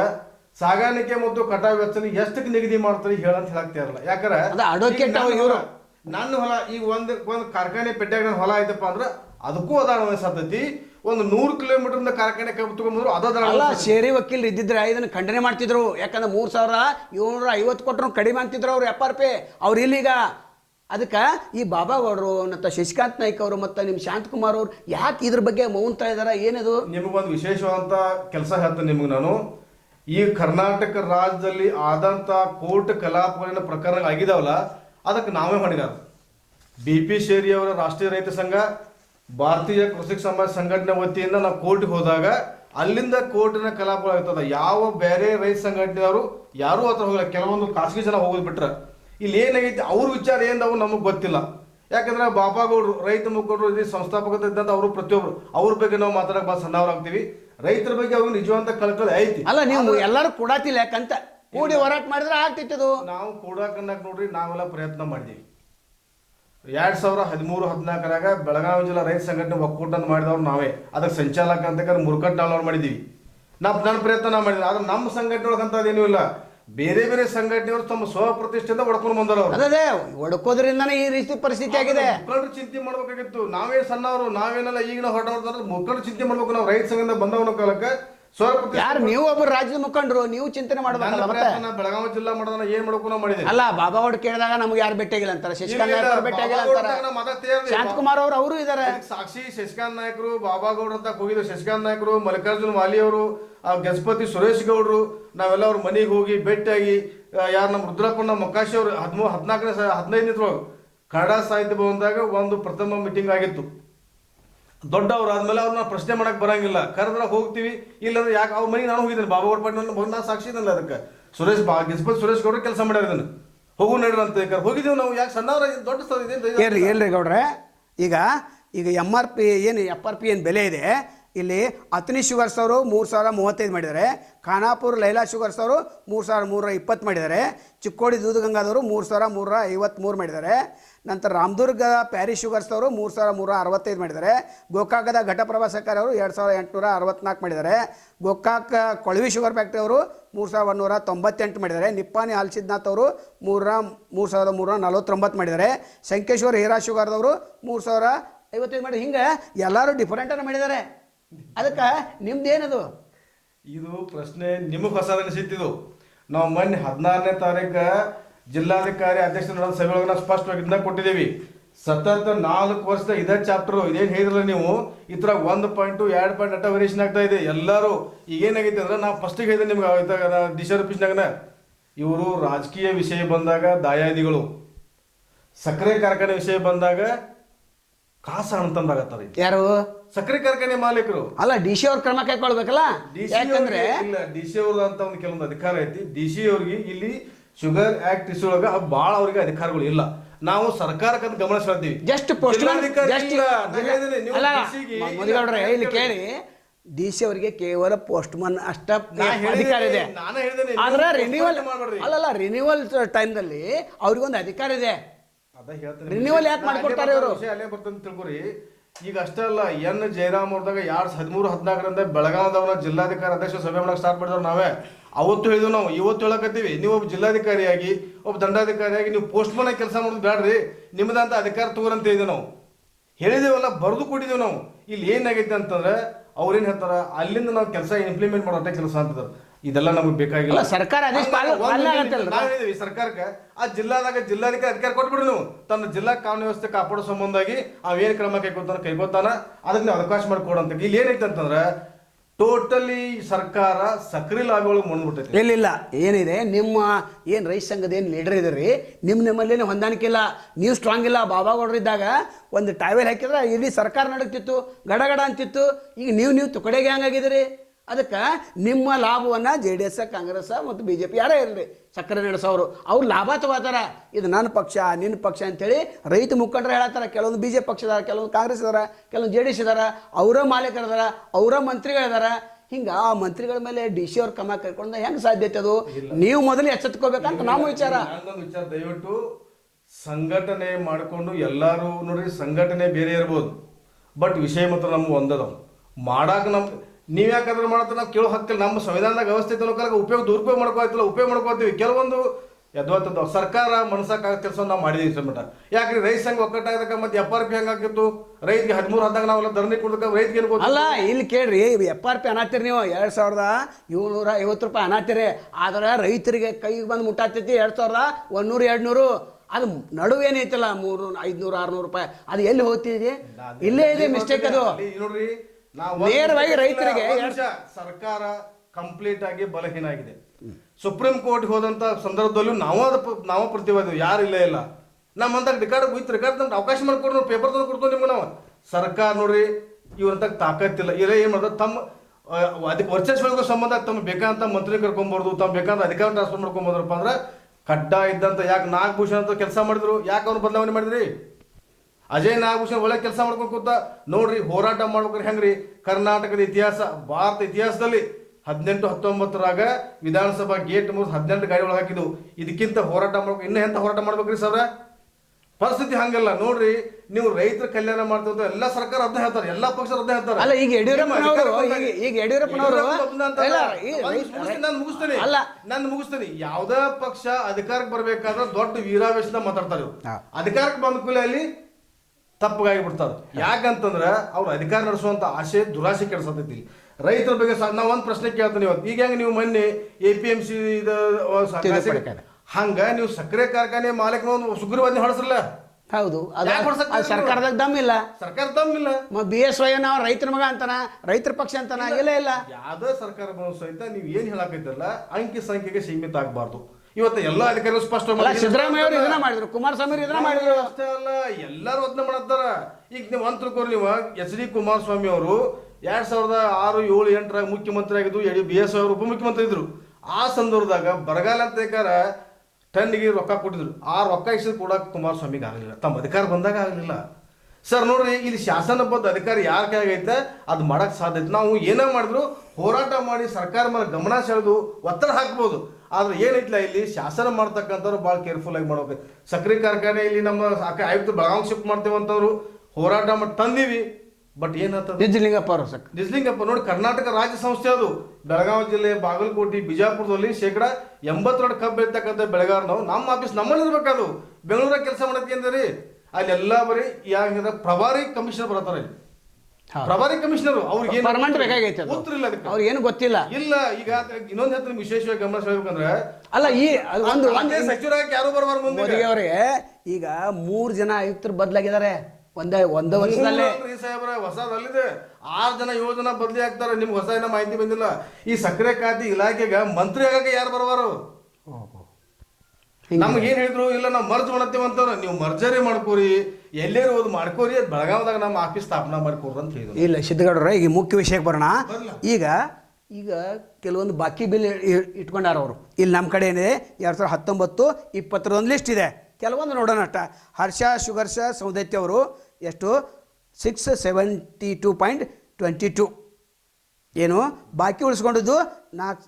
ಸಾಗಾಣಿಕೆ ಮತ್ತು ಕಟಾವು ವೆಚ್ಚ ಎಷ್ಟಕ್ಕೆ ನಿಗದಿ ಮಾಡ್ತಾರೆ ಹೇಳಂತ ಹೇಳಕ್ತಾ ಇರಲ್ಲ. ಯಾಕಂದ್ರೆ ನನ್ನ. ಹೊಲ- ಈಗ ಒಂದು ಒಂದು ಕಾರ್ಖಾನೆ ಪೆಟ್ಟಾಗ ನನ್ನ ಹೊಲ ಐತಪ್ಪ ಅಂದ್ರೆ ಅದಕ್ಕೂ ಅದಾಳ ಸತತಿ. ಒಂದು ನೂರು ಕಿಲೋಮೀಟರ್ ಕಾರ್ಖಾನೆ ಕಬ್ಬು ತಗೊಂಡ್ರು ಅಲ್ಲ ಸೇರಿ ವಕೀಲರು ಇದ್ದಿದ್ರೆ ಇದನ್ನು ಖಂಡನೆ ಮಾಡ್ತಿದ್ರು. ಯಾಕಂದ್ರೆ ಮೂರು ಸಾವಿರ ಏಳ್ನೂರ ಐವತ್ತು ಕೊಟ್ಟರು ಕಡಿಮೆ ಅಂತಿದ್ರು ಅವ್ರು ಎಫ್ ಆರ್ ಪಿ ಅವ್ರು ಇಲ್ಲೀಗ ಅದಕ್ಕೆ ಈ ಬಾಬಾ ಗೌಡರು ಮತ್ತು ಶಶಿಕಾಂತ್ ನಾಯ್ಕ ಅವರು ಮತ್ತು ನಿಮ್ಮ ಶಾಂತಕುಮಾರ್ ಅವರು ಯಾಕೆ ಇದ್ರ ಬಗ್ಗೆ ಮೌನ್ತಾ ಇದಾರ? ಏನಿದು? ನಿಮಗೊಂದು ವಿಶೇಷವಾದಂತ ಕೆಲಸ ಹೇಳ್ತೇನೆ ನಿಮಗೆ ನಾನು. ಈ ಕರ್ನಾಟಕ ರಾಜ್ಯದಲ್ಲಿ ಆದಂತ ಕೋರ್ಟ್ ಕಲಾಪಗಳಿನ ಪ್ರಕರಣ ಆಗಿದಾವಲ್ಲ, ಅದಕ್ಕೆ ನಾವೇ ಮಾಡಿದ ಬಿ ಪಿ ಶೇರಿ ಅವರ ರಾಷ್ಟ್ರೀಯ ರೈತ ಸಂಘ, ಭಾರತೀಯ ಕೃಷಿ ಸಮಾಜ ಸಂಘಟನೆ ವತಿಯಿಂದ ನಾವು ಕೋರ್ಟ್ಗೆ ಹೋದಾಗ, ಅಲ್ಲಿಂದ ಕೋರ್ಟಿನ ಕಲಾಪಗಳಾಗ್ತದೆ. ಯಾವ ಬೇರೆ ರೈತ ಸಂಘಟನೆಯವರು ಯಾರೂ ಹತ್ರ ಹೋಗಲ್ಲ. ಕೆಲವೊಂದು ಖಾಸಗಿ ಜನ ಹೋಗೋದು ಬಿಟ್ರೆ. ಇಲ್ಲಿ ಏನಾಗೈತಿ? ಅವ್ರ ವಿಚಾರ ಏನದವು ನಮಗೆ ಗೊತ್ತಿಲ್ಲ. ಯಾಕಂದ್ರೆ ಬಾಬಾಗೌಡರು ರೈತ ಮುಖಂಡರು ಇಲ್ಲಿ ಸಂಸ್ಥಾಪಕ ಇದ್ದಂತ ಅವರು ಪ್ರತಿಯೊಬ್ಬರು ಅವ್ರ ಬಗ್ಗೆ ನಾವು ಮಾತಾಡಕ್ ಭಾಳ ಸಣ್ಣವರಾಗ್ತೀವಿ ರೈತರ ಬಗ್ಗೆ ಅವ್ರಿಗೆ ನಿಜವಂತ ಕಳ್ಕಳಿ ಐತಿ. ಅಲ್ಲ ನೀವು ಎಲ್ಲರೂ ಕೊಡಾತಿಲ್ಲ ಯಾಕಂತ ಕೂಡಿ ಹೋರಾಟ ಮಾಡಿದ್ರೆ ಆಗ್ತಿತ್ತು ನಾವು ಕೂಡಕನ್ನಕ್ ನೋಡ್ರಿ ನಾವೆಲ್ಲ ಪ್ರಯತ್ನ ಮಾಡಿದೀವಿ. ಎರಡು ಸಾವಿರ ಹದಿಮೂರು ಹದಿನಾಲ್ಕರಾಗ ಬೆಳಗಾವಿ ಜಿಲ್ಲಾ ರೈತ ಸಂಘಟನೆ ಒಕ್ಕೂಟ ಮಾಡಿದವ್ರು ನಾವೇ. ಅದಕ್ಕೆ ಸಂಚಾಲಕ ಅಂತ ಮುರುಕಟ್ ಅವ್ರು ಮಾಡಿದೀವಿ. ನಾವು ನನ್ನ ಪ್ರಯತ್ನ ನಾವು ಮಾಡಿದ್ವಿ. ಆದ್ರೆ ನಮ್ಮ ಸಂಘಟನೆ ಒಳಗೆ ಅಂತದೇನೂ ಇಲ್ಲ. ಬೇರೆ ಬೇರೆ ಸಂಘಟನೆಯವರು ತಮ್ಮ ಸ್ವಪ್ರತಿಷ್ಠೆಯಿಂದ ಹೊಡ್ಕೊಂಡು ಬಂದರು ಅವರು. ಅದೇ ಹೊಡ್ಕೋದ್ರಿಂದನೇ ಈ ರೀತಿ ಪರಿಸ್ಥಿತಿ ಆಗಿದೆ. ಮುಖಂಡರು ಚಿಂತೆ ಮಾಡ್ಬೇಕಾಗಿತ್ತು. ನಾವೇ ಸಣ್ಣವರು ನಾವೇನಲ್ಲ ಈಗಿನ ಹೊರಟ ಮುಖಂಡರು ಚಿಂತೆ ಮಾಡ್ಬೇಕು. ನಾವು ರೈತ ಸಂಘದಿಂದ ಬಂದವನ ಕಾಲಕ್ಕೆ ಯಾರು ನೀವು ಒಬ್ಬ ರಾಜ್ಯದ ಮುಖಂಡರು ನೀವು ಚಿಂತನೆ ಮಾಡ್ಬೇಕಲ್ಲ ಮತ್ತೆ? ಬೆಳಗಾವಿ ಜಿಲ್ಲಾ ಮಾಡೋದನ್ನ ಏನ್ ಮಾಡಿದೆ ಅಲ್ಲ ಬಾಬಾ ಅವ್ರು ಕೇಳಿದಾಗ ನಮ್ಗೆ ಯಾರು ಭೇಟಿಯಾಗಿಲ್ಲ ಅಂತಾರೆ ಶಶಿಕಾಂತ್ ನಾಯ್ಕ ಅವ್ರು ಭೇಟಿಯಾಗಿಲ್ಲ ಅಂತಾರೆ. ಶಾಂತಕುಮಾರ್ ಅವರು ಅವರು ಇದಾರೆ. ಸಾಕ್ಷಿ ಶಶಿಕಾಂತ್ ನಾಯಕರು ಬಾಬಾ ಗೌಡ್ರ ಅಂತ ಹೋಗಿದ್ರು ಶಶಿಕಾಂತ್ ನಾಯ್ಕರು ಮಲ್ಲಿಕಾರ್ಜುನ್ ಮಾಲಿ ಅವರು ಗಜಪತಿ ಸುರೇಶ್ ಗೌಡ್ರು ನಾವೆಲ್ಲ ಅವ್ರ ಮನೆಗೆ ಹೋಗಿ ಭೇಟಿಯಾಗಿ ಯಾರು ನಮ್ಮ ರುದ್ರಪ್ಪಣ್ಣ ಮೊಕ್ಕಾಶಿ ಅವರು ಹದಿಮೂರು ಹದಿನಾಲ್ಕನೇ ಹದಿನೈದನೇ ಕನ್ನಡ ಸಾಹಿತ್ಯ ಭವನದಾಗ ಒಂದು ಪ್ರಥಮ ಮೀಟಿಂಗ್ ಆಗಿತ್ತು. ದೊಡ್ಡವ್ರು ಆದ್ಮೇಲೆ ಅವ್ರನ್ನ ಪ್ರಶ್ನೆ ಮಾಡಕ್ ಬರಂಗಿಲ್ಲ. ಕರೆದ್ರೆ ಹೋಗ್ತೀವಿ ಇಲ್ಲಾಂದ್ರೆ ಯಾಕೆ ಅವ್ರ ಮನೆಗೆ ನಾನು ಹೋಗಿದ್ದೇನೆ. ಬಾಬಾ ಗೌಡ ಪಾಟೀಲ್ ಬಂದು ಸಾಕ್ಷಿ ಇದ್ದಲ್ಲ ಅದಕ್ಕೆ. ಸುರೇಶ್ ಬಾ ಗಿಸ್ಪತ್ ಸುರೇಶ್ ಗೌಡ್ರ ಕೆಲಸ ಮಾಡ್ಯಾರ ಇದನ್ನು. ಹೋಗು ನಡ್ರಿ ಅಂತ ಹೋಗಿದ್ದೀವಿ ನಾವು ಯಾಕೆ ಸಣ್ಣವ್ರ ದೊಡ್ಡ ಸ್ಥಳ ಇದೆ ಏನ್ರಿ ಏನ್ರಿ ಗೌಡ್ರೆ. ಈಗ ಈಗ ಎಂ ಆರ್ ಪಿ ಏನು ಎಫ್ ಆರ್ ಪಿ ಏನು ಬೆಲೆ ಇದೆ ಇಲ್ಲಿ ಅತ್ನಿ ಶುಗರ್ಸ್ ಅವರು ಮೂರು ಸಾವಿರ ಮೂವತ್ತೈದು ಮಾಡಿದ್ದಾರೆ. ಖಾನಾಪುರ್ ಲೈಲಾ ಶುಗರ್ಸ್ ಅವರು ಮೂರು ಸಾವಿರ ಮೂರ ಇಪ್ಪತ್ತು ಮಾಡಿದ್ದಾರೆ. ಚಿಕ್ಕೋಡಿ ದೂದಗಂಗಾದವರು ಮೂರು ಸಾವಿರ ಮೂರ ಐವತ್ತ್ಮೂರು ಮಾಡಿದ್ದಾರೆ. ನಂತರ ರಾಮದುರ್ಗದ ಪ್ಯಾರಿ ಶುಗರ್ಸ್ ಅವರು ಮೂರು ಸಾವಿರ ಮೂರ ಅರವತ್ತೈದು ಮಾಡಿದ್ದಾರೆ. ಗೋಕಾಕದ ಘಟ ಪ್ರವಾಸಕಾರಿ ಅವರು ಎರಡು ಸಾವಿರದ ಎಂಟುನೂರ ಅರವತ್ನಾಲ್ಕು ಮಾಡಿದ್ದಾರೆ. ಗೋಕಾಕ ಕೊಳವಿ ಶುಗರ್ ಫ್ಯಾಕ್ಟ್ರಿ ಅವರು ಮೂರು ಸಾವಿರದ ಒಂದೂರ ತೊಂಬತ್ತೆಂಟು ಮಾಡಿದ್ದಾರೆ. ನಿಪ್ಪಾನಿ ಹಾಲ್ಸಿದ್ನಾಥ್ ಅವರು ಮೂರ ಮೂರು ಸಾವಿರದ ಮೂರ ನಲವತ್ತೊಂಬತ್ತು ಮಾಡಿದ್ದಾರೆ. ಶಂಕೇಶ್ವರ ಹೀರಾ ಶುಗರ್ದವರು ಮೂರು ಸಾವಿರ ಐವತ್ತೈದು ಮಾಡಿ ಹಿಂಗೆ ಎಲ್ಲರೂ ಡಿಫರೆಂಟನ್ನು ಮಾಡಿದ್ದಾರೆ. ಅದಕ್ಕೆ ನಿಮ್ದೇನದು? ಇದು ಪ್ರಶ್ನೆ ನಿಮಗೆ ಹೊಸ ಅನಿಸಿತ್ತಿದು ನಾವು ಮೊನ್ನೆ ಹದಿನಾರನೇ ತಾರೀಕು ಜಿಲ್ಲಾಧಿಕಾರಿ ಅಧ್ಯಕ್ಷ ನಡೆದ ಸಭೆಯೊಳಗೆ ನಾವು ಸ್ಪಷ್ಟವಾಗಿ ಇದನ್ನ ಕೊಟ್ಟಿದ್ದೀವಿ. ಸತತ ನಾಲ್ಕು ವರ್ಷದ ಇದೇ ಚಾಪ್ಟರ್ ಇದೇನು ಹೇಳಿದ್ರಲ್ಲ ನೀವು? ಥರ ಒಂದು ಪಾಯಿಂಟು ಎರಡು ಪಾಯಿಂಟ್ ಅಟ್ಟ ವೇರಿಯೇಷನ್ ಆಗ್ತಾ ಇದೆ. ಎಲ್ಲರೂ ಈಗ ಏನಾಗೈತೆ ಅಂದ್ರೆ ನಾವು ಫಸ್ಟಿಗೆ ಹೇಳಿದೆ ನಿಮ್ಗೆ ಡಿ ಸಿ ಆಫೀಸ್ನಾಗನ ಇವರು ರಾಜಕೀಯ ವಿಷಯ ಬಂದಾಗ ದಾಯಾದಿಗಳು. ಸಕ್ಕರೆ ಕಾರ್ಖಾನೆ ವಿಷಯ ಬಂದಾಗ ಕಾಸ ಅಂತಂದಾಗತ್ತಾರೆ ಯಾರು? ಸಕ್ಕರೆ ಕಾರ್ಖಾನೆ ಮಾಲೀಕರು. ಅಲ್ಲ ಡಿ ಸಿ ಅವ್ರ ಕ್ರಮ ಕೈಕೊಳ್ಬೇಕಲ್ಲ ಡಿ ಯಾಕಂದ್ರೆ ಅಂದ್ರೆ ಇಲ್ಲ ಡಿ ಸಿ ಅವ್ರದ್ದು ಅಂತ ಒಂದು ಕೆಲವೊಂದು ಅಧಿಕಾರ ಐತಿ. ಡಿ ಸಿ ಅವ್ರಿಗೆ ಇಲ್ಲಿ ಶುಗರ್ ಆಕ್ಟ್ ಇಸೋಳಗ ಒಳಗ ಭಾಳ ಅವ್ರಿಗೆ ಅಧಿಕಾರಗಳು ಇಲ್ಲ. ನಾವು ಸರ್ಕಾರಕ್ಕೆ ಅಂತ ಗಮನ ಸೆಳ್ತೀವಿ ಜಸ್ಟ್ ಪೋಸ್ಟ್ ಜಿಲ್ಲಾಧಿಕಾರಿ ಜಸ್ಟ್ ಇಲ್ಲ. ನಾ ನೀವು ಅಲ್ಲ DC ಗೆ ಮೋದಿಗೌಡ್ರೆ ಇಲ್ಲಿ ಕೇಳಿ. ಡಿ ಸಿ ಅವರಿಗೆ ಕೇವಲ ಪೋಸ್ಟ್ ಮನ್ ಅಷ್ಟ ನಾ ಹೇಳಿದ್ದೀನಿ, ಅಧಿಕಾರ ಇದೆ. ನಾನೇ ಹೇಳಿದ್ದೀನಿ, ನೀವು ಆದ್ರೆ ಮಾಡ್ಬೇಡ್ರಿ. ಅಲ್ಲಲ್ಲ ರಿನಿವಲ್ ಟೈಮ್ದಲ್ಲಿ ಅವ್ರಿಗೊಂದು ಅಧಿಕಾರ ಇದೆ. ಅದ ಹೇಳ್ತೀನಿ. Renewal ಯಾಕ್ ಮಾಡ್ಕೊಡ್ತಾರೆ ಅವರು ಇವ್ರು? ವಿಷಯ ಅಲ್ಲೇ ಬರ್ತಂತ ತಿಳ್ಕೊರಿ. ಈಗ ಅಷ್ಟೇ ಅಲ್ಲ, ಎನ್ ಜಯರಾಮ್ ಅವ್ರದಾಗ ಎರಡು ಹದಿಮೂರು ಹದಿನಾಲ್ಕರಿಂದ ಬೆಳಗಾವದವನ ಜಿಲ್ಲಾಧಿಕಾರಿ ಅಧ್ಯಕ್ಷ ಸಭೆ ಮಾಡಕ್ ಸ್ಟಾರ್ಟ್ ಮಾಡಿದವ್ರು ನಾವೇ. ಅವತ್ತು ಹೇಳಿದ್ವಿ ನಾವು, ಇವತ್ತು ಹೇಳಕತ್ತೀವಿ. ನೀವು ಒಬ್ಬ ಜಿಲ್ಲಾಧಿಕಾರಿಯಾಗಿ, ಒಬ್ಬ ದಂಡಾಧಿಕಾರಿಯಾಗಿ, ನೀವು ಪೋಸ್ಟ್ ಮನ್ ಕೆಲಸ ಮಾಡೋದು ಬೇಡ್ರಿ ನಿಮ್ಮದಂತ ಅಧಿಕಾರ ತಗೋರಂತ ಹೇಳಿದ್ವಿ ನಾವು. ಹೇಳಿದೇವಲ್ಲ, ಬರೆದು ಕೊಟ್ಟಿದ್ದೇವೆ ನಾವು. ಇಲ್ಲಿ ಏನಾಗೈತೆ ಅಂತಂದ್ರೆ, ಅವ್ರೇನು ಹೇಳ್ತಾರ, ಅಲ್ಲಿಂದ ನಾವು ಕೆಲಸ ಇಂಪ್ಲಿಮೆಂಟ್ ಮಾಡೋ ಕೆಲಸ ಅಂತಿದ್ದಾರೆ. ಇದೆಲ್ಲ ನಮಗೆ ಬೇಕಾಗಿಲ್ಲ. ಸರ್ಕಾರ ಆದೇಶ ಪಾಲ- ಒಂದು ಪಾಲನೆ ಆಗತ್ತಲ್ಲ? ನಾವು ಹೇಳಿದ್ವಿ ಸರ್ಕಾರಕ್ಕೆ ಆ ಜಿಲ್ಲಾದಾಗ ಜಿಲ್ಲಾಧಿಕಾರಿ ಅಧಿಕಾರ ಕೊಟ್ಬಿಡ್ರಿ ನೀವು. ತನ್ನ ಜಿಲ್ಲಾ ಕಾನೂನು ವ್ಯವಸ್ಥೆ ಕಾಪಾಡೋ ಸಂಬಂಧಾಗಿ ಅವೇನು ಕ್ರಮ ಕೈಗೊತಾನ ಕೈಗೊತ್ತಾನ ಅದಕ್ಕೆ ನೀವು ಅವಕಾಶ ಮಾಡಿಕೊಡಂತ ಇಲ್ಲಿ ಏನೈತೆ ಅಂತಂದ್ರೆ ಟೋಟಲಿ ಸರ್ಕಾರ ಸಕ್ರಿ ಲಾಭಗಳು ಒಳಗೆ ಇಲ್ಲ ಇಲ್ಲಿಲ್ಲ ಏನಿದೆ? ನಿಮ್ಮ ಏನು ರೈತ ಸಂಘದ ಏನು ಲೀಡರ್ ಇದ್ರಿ ನಿಮ್ಮ ನಿಮ್ಮಲ್ಲೇನು ಹೊಂದಾಣಿಕೆ ಇಲ್ಲ ನೀವು ಸ್ಟ್ರಾಂಗ್ ಇಲ್ಲ ಬಾಬಾ ಬಾಬಾಗೌಡ್ರು ಇದ್ದಾಗ ಒಂದು ಟಾವೆಲ್ ಹಾಕಿದ್ರೆ ಇಡೀ ಸರ್ಕಾರ ನಡೀತಿತ್ತು ಗಡಗಡ ಅಂತಿತ್ತು. ಈಗ ನೀವು ನೀವು ತುಕಡೆಗೆ ಹಂಗಾಗಿದ್ದೀರಿ ಅದಕ್ಕೆ ನಿಮ್ಮ ಲಾಭವನ್ನು ಜೆ ಡಿ ಎಸ್ ಕಾಂಗ್ರೆಸ್ ಮತ್ತು ಬಿ ಜೆ ಪಿ ಯಾರೇ ಇರಲಿ ಸಕ್ಕರೆ ನಡೆಸೋರು ಅವ್ರು ಲಾಭ ತಗೋತಾರ ಇದು ನನ್ನ ಪಕ್ಷ ನಿನ್ನ ಪಕ್ಷ ಅಂತೇಳಿ ರೈತ ಮುಖಂಡರು ಹೇಳತ್ತಾರ. ಕೆಲವೊಂದು ಬಿ ಜೆ ಪಿ ಪಕ್ಷ ಇದಾರ ಕೆಲವೊಂದು ಕಾಂಗ್ರೆಸ್ ಇದಾರೆ ಕೆಲವೊಂದು ಜೆ ಡಿ ಎಸ್ ಇದಾರ. ಅವರ ಮಾಲೀಕರು ಇದಾರ ಅವರ ಮಂತ್ರಿಗಳಿದಾರ ಹಿಂಗೆ ಆ ಮಂತ್ರಿಗಳ ಮೇಲೆ ಡಿ ಸಿ ಅವ್ರ ಕ್ರಮ ಕೈಕೊಂಡ ಹೆಂಗೆ ಸಾಧ್ಯತೆ ಅದು? ನೀವು ಮೊದಲು ಎಚ್ಚೆತ್ಕೋಬೇಕಂತ ನಾವು ವಿಚಾರ. ವಿಚಾರ. ದಯವಿಟ್ಟು ಸಂಘಟನೆ ಮಾಡಿಕೊಂಡು ಎಲ್ಲರೂ ನೋಡಿ ಸಂಘಟನೆ ಬೇರೆ ಇರ್ಬೋದು. ಬಟ್ ವಿಷಯ ಮಾತ್ರ ನಮ್ಗೆ ಒಂದದ. ಮಾಡಾಕ ನಮ್ ನೀವ್ ಯಾಕಂದ್ರೆ ಮಾಡತ್ತ ನಾವು ಕೇಳೋ ಹಕ್ಕಿಲ್ಲ. ನಮ್ಮ ಸಂವಿಧಾನದ ವ್ಯವಸ್ಥೆ ಕಾಲಕ್ಕೆ ಉಪಯೋಗ ದುರುಪಯೋಗ ಮಾಡ್ಕೋತಿಲ್ಲ ಉಪಯೋಗ ಮಾಡ್ಕೋತೀವಿ ಕೆಲವೊಂದು ಯದ್ವತ್ತದ ಸರ್ಕಾರ ಮನಸ್ಸಾಕ ಕೆಲಸ ನಾವು ಮಾಡಿದೀವಿ ಸರ್ ಯಾಕ್ರಿ ರೈತ ಸಂಘ ಒಕ್ಕಟ್ಟಾಗ ಮತ್ತೆ ಎಫ್ ಆರ್ ಪಿ ಹಂಗಾಗಿತ್ತು ರೈತ್ಗೆ ಹದಿಮೂರು ಹದ್ದಾಗ ನಾವೆಲ್ಲ ಧರಣಿ ಕೊಡ್ದಕ್ಕ ರೈತಗೆ ಏನು ಅಲ್ಲ ಇಲ್ಲಿ ಕೇಳ್ರಿ ಎಫ್ ಆರ್ ಪಿ ಅನಾತಿರಿ ನೀವು. ಎರಡು ಸಾವಿರದ ಏಳ್ನೂರ ಐವತ್ತು ರೂಪಾಯಿ ಅನಾತಿರಿ ಆದ್ರೆ ರೈತರಿಗೆ ಕೈಗೆ ಬಂದು ಮುಟ್ಟಾತೈತಿ ಎರಡು ಸಾವಿರದ ಒಂದೂರು ಎರಡು ನೂರು ಅದು ನಡುವೇನೈತಲ್ಲ ಮೂರು ಐದುನೂರು ಆರುನೂರು ರೂಪಾಯಿ. ಅದು ಎಲ್ಲಿ ಹೋಗ್ತಿದೆ? ಇಲ್ಲೇ ಇದೆ ಮಿಸ್ಟೇಕ್ ಅದು. ನೋಡ್ರಿ ನೇರವಾಗಿ ರೈತರಿಗೆ ಸರ್ಕಾರ ಕಂಪ್ಲೀಟ್ ಆಗಿ ಬಲಹೀನ ಆಗಿದೆ ಸುಪ್ರೀಂ ಕೋರ್ಟ್ ಹೋದಂತ ಸಂದರ್ಭದಲ್ಲೂ ನಾವು ಅದ ನಾವು ಪ್ರತಿವಾದ ಯಾರು ಇಲ್ಲ ಇಲ್ಲ. ನಮ್ಮಂತ ರೆಕಾರ್ಡ್ ಹೋಯ್ತು ರಿಕಾರ್ಡ್ ನಮ್ಗೆ ಅವಕಾಶ ಮಾಡ್ಕೊಡು ನಾವು ಪೇಪರ್ ತಂದು ಕೊಡ್ತೀವಿ ನಿಮ್ಗೆ ನಾವು. ಸರ್ಕಾರ ನೋಡ್ರಿ ಇವ್ರಂತ ತಾಕತ್ತಿಲ್ಲ ಇಲ್ಲ. ಏನು ಮಾಡ್ತಾರೆ ತಮ್ಮ ಅದಕ್ಕೆ ವರ್ಚಸ್ವಳಿಗೂ ಸಂಬಂಧ ತಮ್ಮ ಬೇಕಾದಂತ ಮಂತ್ರಿ ಕರ್ಕೊಂಬಾರ್ದು ತಮ್ಮ ಬೇಕಾದ ಅಧಿಕಾರ ಟ್ರಾನ್ಸ್ಫರ್ ಮಾಡ್ಕೊಂಬಂದ್ರಪ್ಪ ಅಂದ್ರೆ ಕಡ್ಡಾಯ ಇದ್ದಂತ ಯಾಕೆ ನಾಗಭೂಷಣ್ ಅಂತ ಕೆಲಸ ಮಾಡಿದ್ರು ಯಾಕೆ ಅವ್ರು ಬದಲಾವಣೆ ಮಾಡಿದ್ರಿ? ಅಜಯ್ ನಾಗಭೂಷಣ್ ಒಳ್ಳೆ ಕೆಲಸ ಮಾಡ್ಕೊಂಡು ಕೂತ ನೋಡ್ರಿ ಹೋರಾಟ ಮಾಡ್ಬೇಕ್ರಿ ಹೆಂಗ್ರಿ? ಕರ್ನಾಟಕದ ಇತಿಹಾಸ ಭಾರತ ಇತಿಹಾಸದಲ್ಲಿ ಹದಿನೆಂಟು ಹತ್ತೊಂಬತ್ತರಾಗ ವಿಧಾನಸಭಾ ಗೇಟ್ ಮುಗಿದು ಹದಿನೆಂಟು ಗಾಡಿ ಒಳಗೆ ಹಾಕಿದ್ವು ಇದಕ್ಕಿಂತ ಹೋರಾಟ ಮಾಡ್ಬೇಕು ಇನ್ನೂ ಎಂತ ಹೋರಾಟ ಮಾಡ್ಬೇಕ್ರಿ ಸರ್? ಪರಿಸ್ಥಿತಿ ಹಂಗಲ್ಲ. ನೋಡ್ರಿ ನೀವು ರೈತರ ಕಲ್ಯಾಣ ಮಾಡ್ತಾ ಎಲ್ಲ ಸರ್ಕಾರ ಅರ್ಧ ಹೇಳ್ತಾರೆ ಎಲ್ಲ ಪಕ್ಷ ಅರ್ಧ ಹೇಳ್ತಾರೆ. ಅಲ್ಲ, ಈಗ ಯಡಿಯೂರಪ್ಪನವರು- ಈಗ- ಯಡಿಯೂರಪ್ಪನವರು- ನಾನು ಮುಗಿಸ್ತೀನಿ. ಅಲ್ಲ. ನಾನು ಮುಗಿಸ್ತೀನಿ. ಯಾವ್ದೇ ಪಕ್ಷ ಅಧಿಕಾರಕ್ಕೆ ಬರ್ಬೇಕಾದ್ರೆ ದೊಡ್ಡ ವೀರಾವೇಶದ ಮಾತಾಡ್ತಾರೆ. ಅಧಿಕಾರಕ್ಕೆ ಬಂದ ಕೂಲಿ ಅಲ್ಲಿ ತಪ್ಪಗಾಗಿ ಬಿಡ್ತಾರೆ ಯಾಕಂತಂದ್ರೆ ಅವ್ರು ಅಧಿಕಾರ ನಡೆಸುವಂತ ಆಸೆ ದುರಾಸೆ ಕೆಡಿಸತೈತಿ ರೈತರ ಬಗ್ಗೆ ನಾವು ಒಂದು ಪ್ರಶ್ನೆ ಕೇಳ್ತೀನಿ ಇವತ್ತು. ಈಗ ಹೆಂಗೆ ನೀವು ಮೊನ್ನೆ ಎ ಪಿ ಎಂ ಸಿ. ಹಂಗ ನೀವು ಸಕ್ಕರೆ ಕಾರ್ಖಾನೆ ಮಾಲೀಕನ ಒಂದು ಸುಗ್ರೀವಾಜ್ಞೆ ಹೊರಸಲ್ಲ ಹೌದು. ಅದು ದಮ್ ಇಲ್ಲ ಅದು ಸರ್ಕಾರದಾಗ ದಮ್ ಇಲ್ಲ. ಸರ್ಕಾರ ಬಿ ಎಸ್ ವೈ ನಾವು ರೈತರ ಮಗ ಅಂತಾನ ರೈತರ ಪಕ್ಷ ಅಂತಾನ ಇಲ್ಲ. ಇಲ್ಲ ಯಾವ್ದೇ ಸರ್ಕಾರ ಸಹಿತ ನೀವು ಏನ್ ಹೇಳಕೈತಲ್ಲ ಅಂಕಿ ಸಂಖ್ಯೆಗೆ ಸೀಮಿತ ಆಗಬಾರ್ದು. ಇವತ್ತು ಎಲ್ಲ ಅಧಿಕಾರಿಗಳು ಸ್ಪಷ್ಟ ಸಿದ್ದರಾಮಯ್ಯ ಅವರು ಇದನ್ನ ಮಾಡಿದ್ರು ಕುಮಾರಸ್ವಾಮಿ ಇದನ್ನ ಮಾಡಿದ್ರು. ಅಷ್ಟೇ ಅಲ್ಲ ಎಲ್ಲರೂ ಅದನ್ನ ಮಾಡತ್ತಾರ ಈಗ ನೀವು ಅಂತ ತಿಳ್ಕೊರಿ ನೀವು ಎಚ್ ಡಿ ಕುಮಾರಸ್ವಾಮಿ ಅವರು ಎರಡ್ ಸಾವಿರದ ಆರು ಏಳು ಎಂಟರಾಗ ಮುಖ್ಯಮಂತ್ರಿ ಆಗಿದ್ದು ಯಡಿ ಬಿ ಎಸ್ ಅವರು ಉಪಮುಖ್ಯಮಂತ್ರಿ ಇದ್ರು. ಆ ಸಂದರ್ಭದಾಗ ಬರಗಾಲ ಅಂತ ಟನ್ಗೆ ಟನ್ನಿಗೆ ರೊಕ್ಕ ಕೊಟ್ಟಿದ್ರು. ಆ ರೊಕ್ಕ ಇಸಿದ್ರು ಕೂಡ ಕುಮಾರಸ್ವಾಮಿಗೆ ಆಗಲಿಲ್ಲ. ತಮ್ಮ ಅಧಿಕಾರ ಬಂದಾಗ ಆಗಲಿಲ್ಲ. ಸರ್ ನೋಡ್ರಿ ಇಲ್ಲಿ ಶಾಸನಬದ್ಧ ಅಧಿಕಾರಿ ಯಾರ ಕೈಗೈತೆ ಅದು ಮಾಡಕ್ ಸಾಧ್ಯ ಐತೆ. ನಾವು ಏನೇ ಮಾಡಿದ್ರು ಹೋರಾಟ ಮಾಡಿ ಸರ್ಕಾರ ಮೇಲೆ ಗಮನ ಸೆಳೆದು ಒತ್ತಡ ಹಾಕ್ಬೋದು. ಆದ್ರೆ ಏನೈತಿಲ್ಲ ಇಲ್ಲಿ? ಶಾಸನ ಮಾಡ್ತಕ್ಕಂಥವ್ರು ಭಾಳ ಕೇರ್ಫುಲ್ ಆಗಿ ಮಾಡ್ಬೇಕು. ಸಕ್ಕರೆ ಕಾರ್ಖಾನೆ ಇಲ್ಲಿ ನಮ್ಮ ಆಯುಕ್ತ ಬೆಳಗಾವಿ ಶಿಫ್ಟ್ ಮಾಡ್ತೇವಂತವ್ರು ಹೋರಾಟ ಮಾಡಿ ತಂದೀವಿ. ಬಟ್ ಏನಂತ ನಿಜಲಿಂಗಪ್ಪ ಅವರು ನಿಜಲಿಂಗಪ್ಪ ನೋಡಿ ಕರ್ನಾಟಕ ರಾಜ್ಯ ಸಂಸ್ಥೆ ಅದು. ಬೆಳಗಾವಿ ಜಿಲ್ಲೆ ಬಾಗಲಕೋಟೆ ಬಿಜಾಪುರದಲ್ಲಿ ಶೇಕಡ ಎಂಬತ್ತೆರಡು ಕಬ್ಬು ಇರ್ತಕ್ಕಂಥ ಬೆಳಗಾವಿ ನಾವು. ನಮ್ಮ ಆಫೀಸ್ ನಮ್ಮಲ್ಲಿ ಇರ್ಬೇಕದು ಬೆಂಗಳೂರಾಗ ಕೆಲಸ ಮಾಡೋದಕ್ಕೆ ಅಂದ್ರಿ ಅಲ್ಲಿ ಎಲ್ಲ ಬರೀ ಯಾಕಂದ್ರೆ ಪ್ರಭಾರಿ ಕಮಿಷನರ್ ಬರ್ತಾರೆ. ಇಲ್ಲಿ ಪ್ರಭಾರಿ ಕಮಿಷನರ್ ಅವ್ರಿಗೆ ಪರ್ಮನೆಂಟ್ ಬೇಕಾಗೈತೆ. ಉತ್ತರ ಇಲ್ಲ ಅದಕ್ಕೆ. ಅವ್ರಿಗೆ ಏನು ಗೊತ್ತಿಲ್ಲ. ಇಲ್ಲ ಈಗ ಇನ್ನೊಂದು ಹತ್ರ ವಿಶೇಷವಾಗಿ ಗಮನ ಸೆಳೆಬೇಕಂದ್ರೆ ಅಲ್ಲ ಈ ಒಂದು ಒಂದೇ ಸಚಿವರಾಗಿ ಯಾರು ಬರಬಾರ್ದು ಮುಂದೆ? ಮೋದಿ ಅವರಿಗೆ ಈಗ ಮೂರು ಜನ ಆಯುಕ್ತರು ಬದಲಾಗಿದ್ದಾರೆ. ಒಂದೇ ಒಂದೇ ವರ್ಷದಲ್ಲೇ. ಸಾಹೇಬ್ರ ಹೊಸದಲ್ಲಿದೆ. ಆರು ಜನ ಯೋಜನಾ ಜನ ಬದಲಿ ಆಗ್ತಾರೆ. ನಿಮ್ಗೆ ಹೊಸ ಏನೋ ಮಾಹಿತಿ ಬಂದಿಲ್ಲ. ಈ ಸಕ್ಕರೆ ಖಾತೆ ಇಲಾಖೆಗೆ ಮಂತ್ರಿ ಆಗಕ್ಕೆ ಯಾರು ಬರಬಾರು? ನಮ್ಗೆ ಏನ್ ಹೇಳಿದ್ರು? ಇಲ್ಲ ನಾವು ಮರ್ಜ್ ಮಾಡತ್ತೇವೆ ಅಂತ ನೀವು ಮರ್ಜರಿ ಮಾಡ್ಕೋರಿ. ಎಲ್ಲೇರು ಹೋದ್ ಮಾಡ್ಕೋರಿ ಅದು ಬೆಳಗಾವದಾಗ ನಮ್ಮ ಆಫೀಸ್ ಸ್ಥಾಪನಾ ಮಾಡ್ಕೋರಿ ಅಂತ ಹೇಳಿದ್ರು. ಇಲ್ಲ ಸಿದ್ಧಗಡ್ರ ಈಗ ಮುಖ್ಯ ವಿಷಯಕ್ಕೆ ಬರೋಣ. ಈಗ ಈಗ ಕೆಲವೊಂದು ಬಾಕಿ ಬಿಲ್ ಇಟ್ಕೊಂಡಾರ ಅವರು. ಇಲ್ಲಿ ನಮ್ಮ ಕಡೆ ಏನಿದೆ? ಎರಡು ಸಾವಿರದ ಹತ್ತೊಂಬತ್ತು ಇಪ್ಪತ್ತರೊಂದು ಲಿಸ್ಟ್ ಇದೆ. ಕೆಲವೊಂದು ನೋಡೋಣ ಅಷ್ಟ. ಹರ್ಷ ಶುಗರ್ಷ ಸೌದತ್ತಿ ಅವರು ಎಷ್ಟು? Six seventy two point twenty two ಏನು? ಬಾಕಿ ಉಳಿಸ್ಕೊಂಡಿದ್ದು ನಾಲ್ಕು